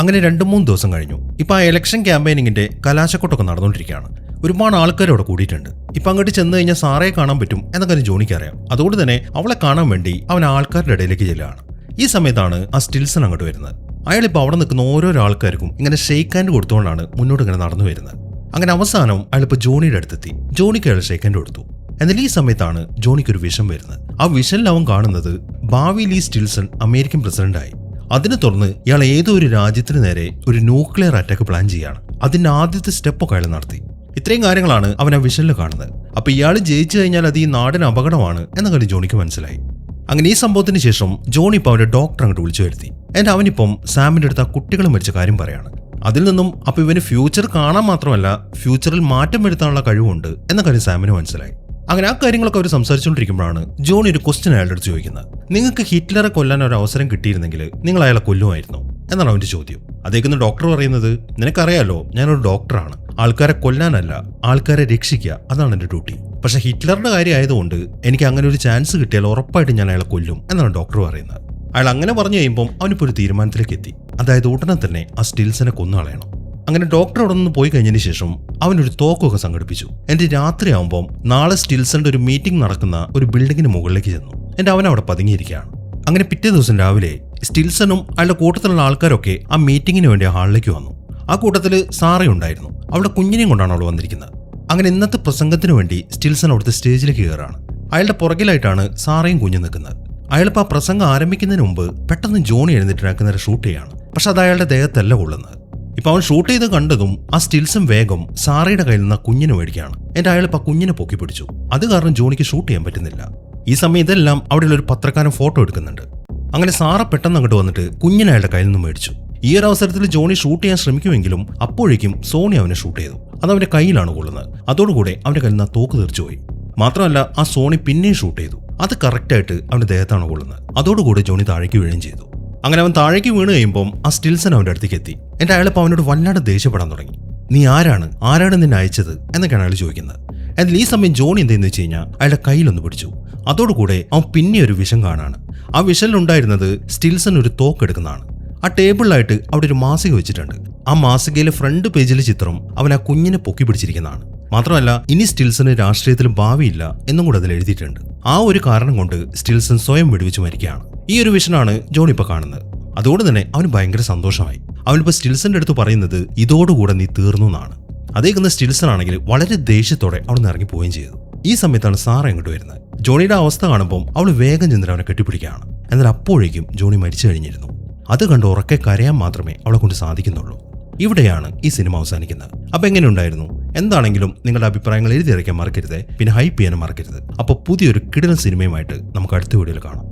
A: അങ്ങനെ രണ്ട് മൂന്ന് ദിവസം കഴിഞ്ഞു. ഇപ്പൊ ആ ഇലക്ഷൻ ക്യാമ്പയിനിങ്ങിന്റെ കലാശക്കൊട്ടൊക്കെ നടന്നുകൊണ്ടിരിക്കുകയാണ്. ഒരുപാട് ആൾക്കാർ അവിടെ കൂടിയിട്ടുണ്ട്. ഇപ്പം അങ്ങോട്ട് ചെന്ന് കഴിഞ്ഞാൽ സാറേ കാണാൻ പറ്റും എന്ന കാര്യം ജോണിക്ക് അറിയാം. അതുകൊണ്ട് തന്നെ അവളെ കാണാൻ വേണ്ടി അവൻ ആൾക്കാരുടെ ഇടയിലേക്ക് ചെല്ലുകയാണ്. ഈ സമയത്താണ് ആ സ്റ്റിൽസൺ അങ്ങോട്ട് വരുന്നത്. അയാൾ ഇപ്പോൾ അവിടെ നിൽക്കുന്ന ഓരോരോ ആൾക്കാർക്കും ഇങ്ങനെ ഷെയ്ക്ക് ഹാൻഡ് കൊടുത്തുകൊണ്ടാണ് മുന്നോട്ട് ഇങ്ങനെ നടന്നു വരുന്നത്. അങ്ങനെ അവസാനം അയാൾ ഇപ്പോൾ ജോണിയുടെ അടുത്തെത്തി. ജോണിക്ക് അയാൾ ഷെയ്ക്ക് ഹാൻഡ് കൊടുത്തു. എന്നാൽ ഈ സമയത്താണ് ജോണിക്ക് ഒരു വിഷം വരുന്നത്. ആ വിഷനിൽ അവൻ കാണുന്നത് ഭാവിയിൽ ഈ സ്റ്റിൽസൺ അമേരിക്കൻ പ്രസിഡന്റായി. അതിനെ തുടർന്ന് ഇയാൾ ഏതോ ഒരു രാജ്യത്തിന് നേരെ ഒരു ന്യൂക്ലിയർ അറ്റാക്ക് പ്ലാൻ ചെയ്യുകയാണ്. അതിന്റെ ആദ്യത്തെ സ്റ്റെപ്പൊക്കെ അയാൾ നടത്തി. ഇത്രയും കാര്യങ്ങളാണ് അവൻ ആ വിഷനിൽ കാണുന്നത്. അപ്പൊ ഇയാൾ ജയിച്ചു കഴിഞ്ഞാൽ അത് ഈ നാടിന് അപകടമാണ് എന്ന കാര്യം ജോണിക്ക് മനസ്സിലായി. അങ്ങനെ ഈ സംഭവത്തിന് ശേഷം ജോണി ഇപ്പൊ അവന്റെ ഡോക്ടർ അങ്ങോട്ട് വിളിച്ചു വരുത്തി. എന്റെ അവനിപ്പം സാമിന്റെ അടുത്ത് ആ കുട്ടികൾ മരിച്ച കാര്യം പറയാണ്. അതിൽ നിന്നും അപ്പൊ ഇവന് ഫ്യൂച്ചർ കാണാൻ മാത്രമല്ല ഫ്യൂച്ചറിൽ മാറ്റം വരുത്താനുള്ള കഴിവുണ്ട് എന്ന കാര്യം സാമിന് മനസ്സിലായി. അങ്ങനെ ആ കാര്യങ്ങളൊക്കെ അവർ സംസാരിച്ചുകൊണ്ടിരിക്കുമ്പോഴാണ് ജോണി ഒരു ക്വസ്റ്റ്യൻ അയാളുടെ അടുത്ത് ചോദിക്കുന്നത്. നിങ്ങൾക്ക് ഹിറ്റ്ലറെ കൊല്ലാൻ ഒരു അവസരം കിട്ടിയിരുന്നെങ്കിൽ നിങ്ങൾ അയാളെ കൊല്ലുമായിരുന്നു? എന്നാണ് അവന്റെ ചോദ്യം. അതേക്കുന്ന ഡോക്ടർ പറയുന്നത് നിനക്കറിയാലോ ഞാനൊരു ഡോക്ടറാണ് ആൾക്കാരെ കൊല്ലാനല്ല ആൾക്കാരെ രക്ഷിക്കുക. അതാണ് എന്റെ ഡ്യൂട്ടി. പക്ഷെ ഹിറ്റ്ലറിന്റെ കാര്യം ആയതുകൊണ്ട് എനിക്ക് അങ്ങനെ ഒരു ചാൻസ് കിട്ടിയാൽ ഉറപ്പായിട്ട് ഞാൻ അയാളെ കൊല്ലും എന്നാണ് ഡോക്ടർ പറയുന്നത്. അയാൾ അങ്ങനെ പറഞ്ഞു കഴിയുമ്പോൾ അവനിപ്പോൾ ഒരു തീരുമാനത്തിലേക്ക് എത്തി. അതായത് ഉടനെ തന്നെ ആ സ്റ്റിൽസിനെ കൊന്നു കളയണം അങ്ങനെ ഡോക്ടർ അവിടെ നിന്ന് പോയി കഴിഞ്ഞതിന് ശേഷം അവനൊരു തോക്കൊക്കെ സംഘടിപ്പിച്ചു. എന്റെ രാത്രിയാവുമ്പോൾ നാളെ സ്റ്റിൽസന്റെ ഒരു മീറ്റിംഗ് നടക്കുന്ന ഒരു ബിൽഡിങ്ങിന് മുകളിലേക്ക് ചെന്നു. എന്റെ അവൻ അവിടെ പതുങ്ങിയിരിക്കുകയാണ്. അങ്ങനെ പിറ്റേ ദിവസം രാവിലെ സ്റ്റിൽസനും അയാളുടെ കൂട്ടത്തിലുള്ള ആൾക്കാരൊക്കെ ആ മീറ്റിങ്ങിന് വേണ്ടി ഹാളിലേക്ക് വന്നു. ആ കൂട്ടത്തിൽ സാറയുണ്ടായിരുന്നു അവളുടെ കുഞ്ഞിനെയും കൊണ്ടാണ് അവൾ വന്നിരിക്കുന്നത്. അങ്ങനെ ഇന്നത്തെ പ്രസംഗത്തിന് വേണ്ടി സ്റ്റിൽസൺ അവിടുത്തെ സ്റ്റേജിലേക്ക് കയറാണ്. അയാളുടെ പുറകിലായിട്ടാണ് സാറയും കുഞ്ഞു നിൽക്കുന്നത്. അയാളിപ്പോൾ ആ പ്രസംഗം ആരംഭിക്കുന്നതിന് മുമ്പ് പെട്ടെന്ന് ജോണി എഴുന്നേറ്റ് നേരെ ഷൂട്ട് ചെയ്യാണ്. പക്ഷെ അത് അയാളുടെ ദേഹത്തല്ല കൊള്ളുന്നത്. ഇപ്പോൾ അവൻ ഷൂട്ട് ചെയ്ത് കണ്ടതും ആ സ്റ്റിൽസും വേഗം സാറയുടെ കയ്യിൽ നിന്ന് ആ കുഞ്ഞിനെ മേടിക്കുകയാണ്. എന്റെ അയാൾ ഇപ്പൊ ആ കുഞ്ഞിനെ പൊക്കി പിടിച്ചു. അത് കാരണം ജോണിക്ക് ഷൂട്ട് ചെയ്യാൻ പറ്റുന്നില്ല. ഈ സമയം ഇതെല്ലാം അവിടെയുള്ള ഒരു പത്രക്കാരൻ ഫോട്ടോ എടുക്കുന്നുണ്ട്. അങ്ങനെ സാറ പെട്ടെന്ന് അങ്ങോട്ട് വന്നിട്ട് കുഞ്ഞിനെ അയാളുടെ കയ്യിൽ നിന്ന് മേടിച്ചു. ഈ ഒരു അവസരത്തിൽ ജോണി ഷൂട്ട് ചെയ്യാൻ ശ്രമിക്കുമെങ്കിലും അപ്പോഴേക്കും സോണി അവനെ ഷൂട്ട് ചെയ്തു. അത് അവന്റെ കയ്യിലാണ് കൊള്ളുന്നത്. അതോടുകൂടെ അവന്റെ കയ്യിൽ നിന്ന് തോക്ക് തീർച്ചുപോയി മാത്രമല്ല ആ സോണി പിന്നെയും ഷൂട്ട് ചെയ്തു. അത് കറക്റ്റായിട്ട് അവന്റെ ദേഹത്താണ് കൊള്ളുന്നത്. അതോടുകൂടി ജോണി താഴേക്ക് വീഴുകയും ചെയ്തു. അങ്ങനെ അവൻ താഴേക്ക് വീണ് കഴിയുമ്പോൾ ആ സ്റ്റിൽസൺ അവന്റെ അടുത്തേക്ക് എത്തി. എന്റെ അയാളിപ്പോൾ അവനോട് വല്ലാണ്ട് ദേഷ്യപ്പെടാൻ തുടങ്ങി. നീ ആരാണ്? ആരാണ് നിന്നെ അയച്ചത്? എന്നൊക്കെയാണ് അയാൾ ചോദിക്കുന്നത്. എന്നാൽ ഈ സമയം ജോണി എന്തെന്ന് വെച്ച് കഴിഞ്ഞാൽ അയാളുടെ കയ്യിലൊന്ന് പിടിച്ചു. അതോടുകൂടെ അവൻ പിന്നെ ഒരു വിഷം കാണാണ്. ആ വിഷലിലുണ്ടായിരുന്നത് സ്റ്റിൽസൺ ഒരു തോക്ക് എടുക്കുന്നതാണ് ആ ടേബിളിലായിട്ട് അവിടെ ഒരു മാസിക വെച്ചിട്ടുണ്ട്. ആ മാസികയിലെ ഫ്രണ്ട് പേജിലെ ചിത്രം അവൻ ആ കുഞ്ഞിനെ പൊക്കി പിടിച്ചിരിക്കുന്നതാണ്. മാത്രമല്ല ഇനി സ്റ്റിൽസന് രാഷ്ട്രീയത്തിൽ ഭാവിയില്ല എന്നും കൂടെ അതിൽ എഴുതിയിട്ടുണ്ട്. ആ ഒരു കാരണം കൊണ്ട് സ്റ്റിൽസൺ സ്വയം വെടിവെച്ച് മരിക്കുകയാണ്. ഈ ഒരു വിഷനാണ് ജോൺ ഇപ്പൊ കാണുന്നത്. അതുകൊണ്ട് തന്നെ അവന് ഭയങ്കര സന്തോഷമായി. അവനിപ്പോ സ്റ്റിൽസന്റെ അടുത്ത് പറയുന്നത് ഇതോടുകൂടെ നീ തീർന്നു എന്നാണ്. അതേ കുന്ന സ്റ്റിൽസൺ ആണെങ്കിൽ വളരെ ദേഷ്യത്തോടെ അവിടെ നിന്ന് ഇറങ്ങി പോവുകയും ചെയ്തു. ഈ സമയത്താണ് സാറ ഇങ്ങോട്ട് വരുന്നത്. ജോണിയുടെ അവസ്ഥ കാണുമ്പോൾ അവൾ വേഗം ചെന്നിട്ട് അവനെ കെട്ടിപ്പിടിക്കുകയാണ്. എന്നാൽ അപ്പോഴേക്കും ജോണി മരിച്ചു കഴിഞ്ഞിരുന്നു. അത് കണ്ട് ഉറക്കെ കരയാൻ മാത്രമേ അവളെ കൊണ്ട് സാധിക്കുന്നുള്ളൂ. ഇവിടെയാണ് ഈ സിനിമ അവസാനിക്കുന്നത്. അപ്പൊ എങ്ങനെയുണ്ടായിരുന്നു? എന്താണെങ്കിലും നിങ്ങളുടെ അഭിപ്രായങ്ങൾ എഴുതി അറിയിക്കാൻ മറക്കരുത്. പിന്നെ ഹൈപ്പ് ചെയ്യാനും മറക്കരുത്. അപ്പോൾ പുതിയൊരു കിടിലൻ സിനിമയുമായിട്ട് നമുക്ക് അടുത്ത വീഡിയോയിൽ കാണാം.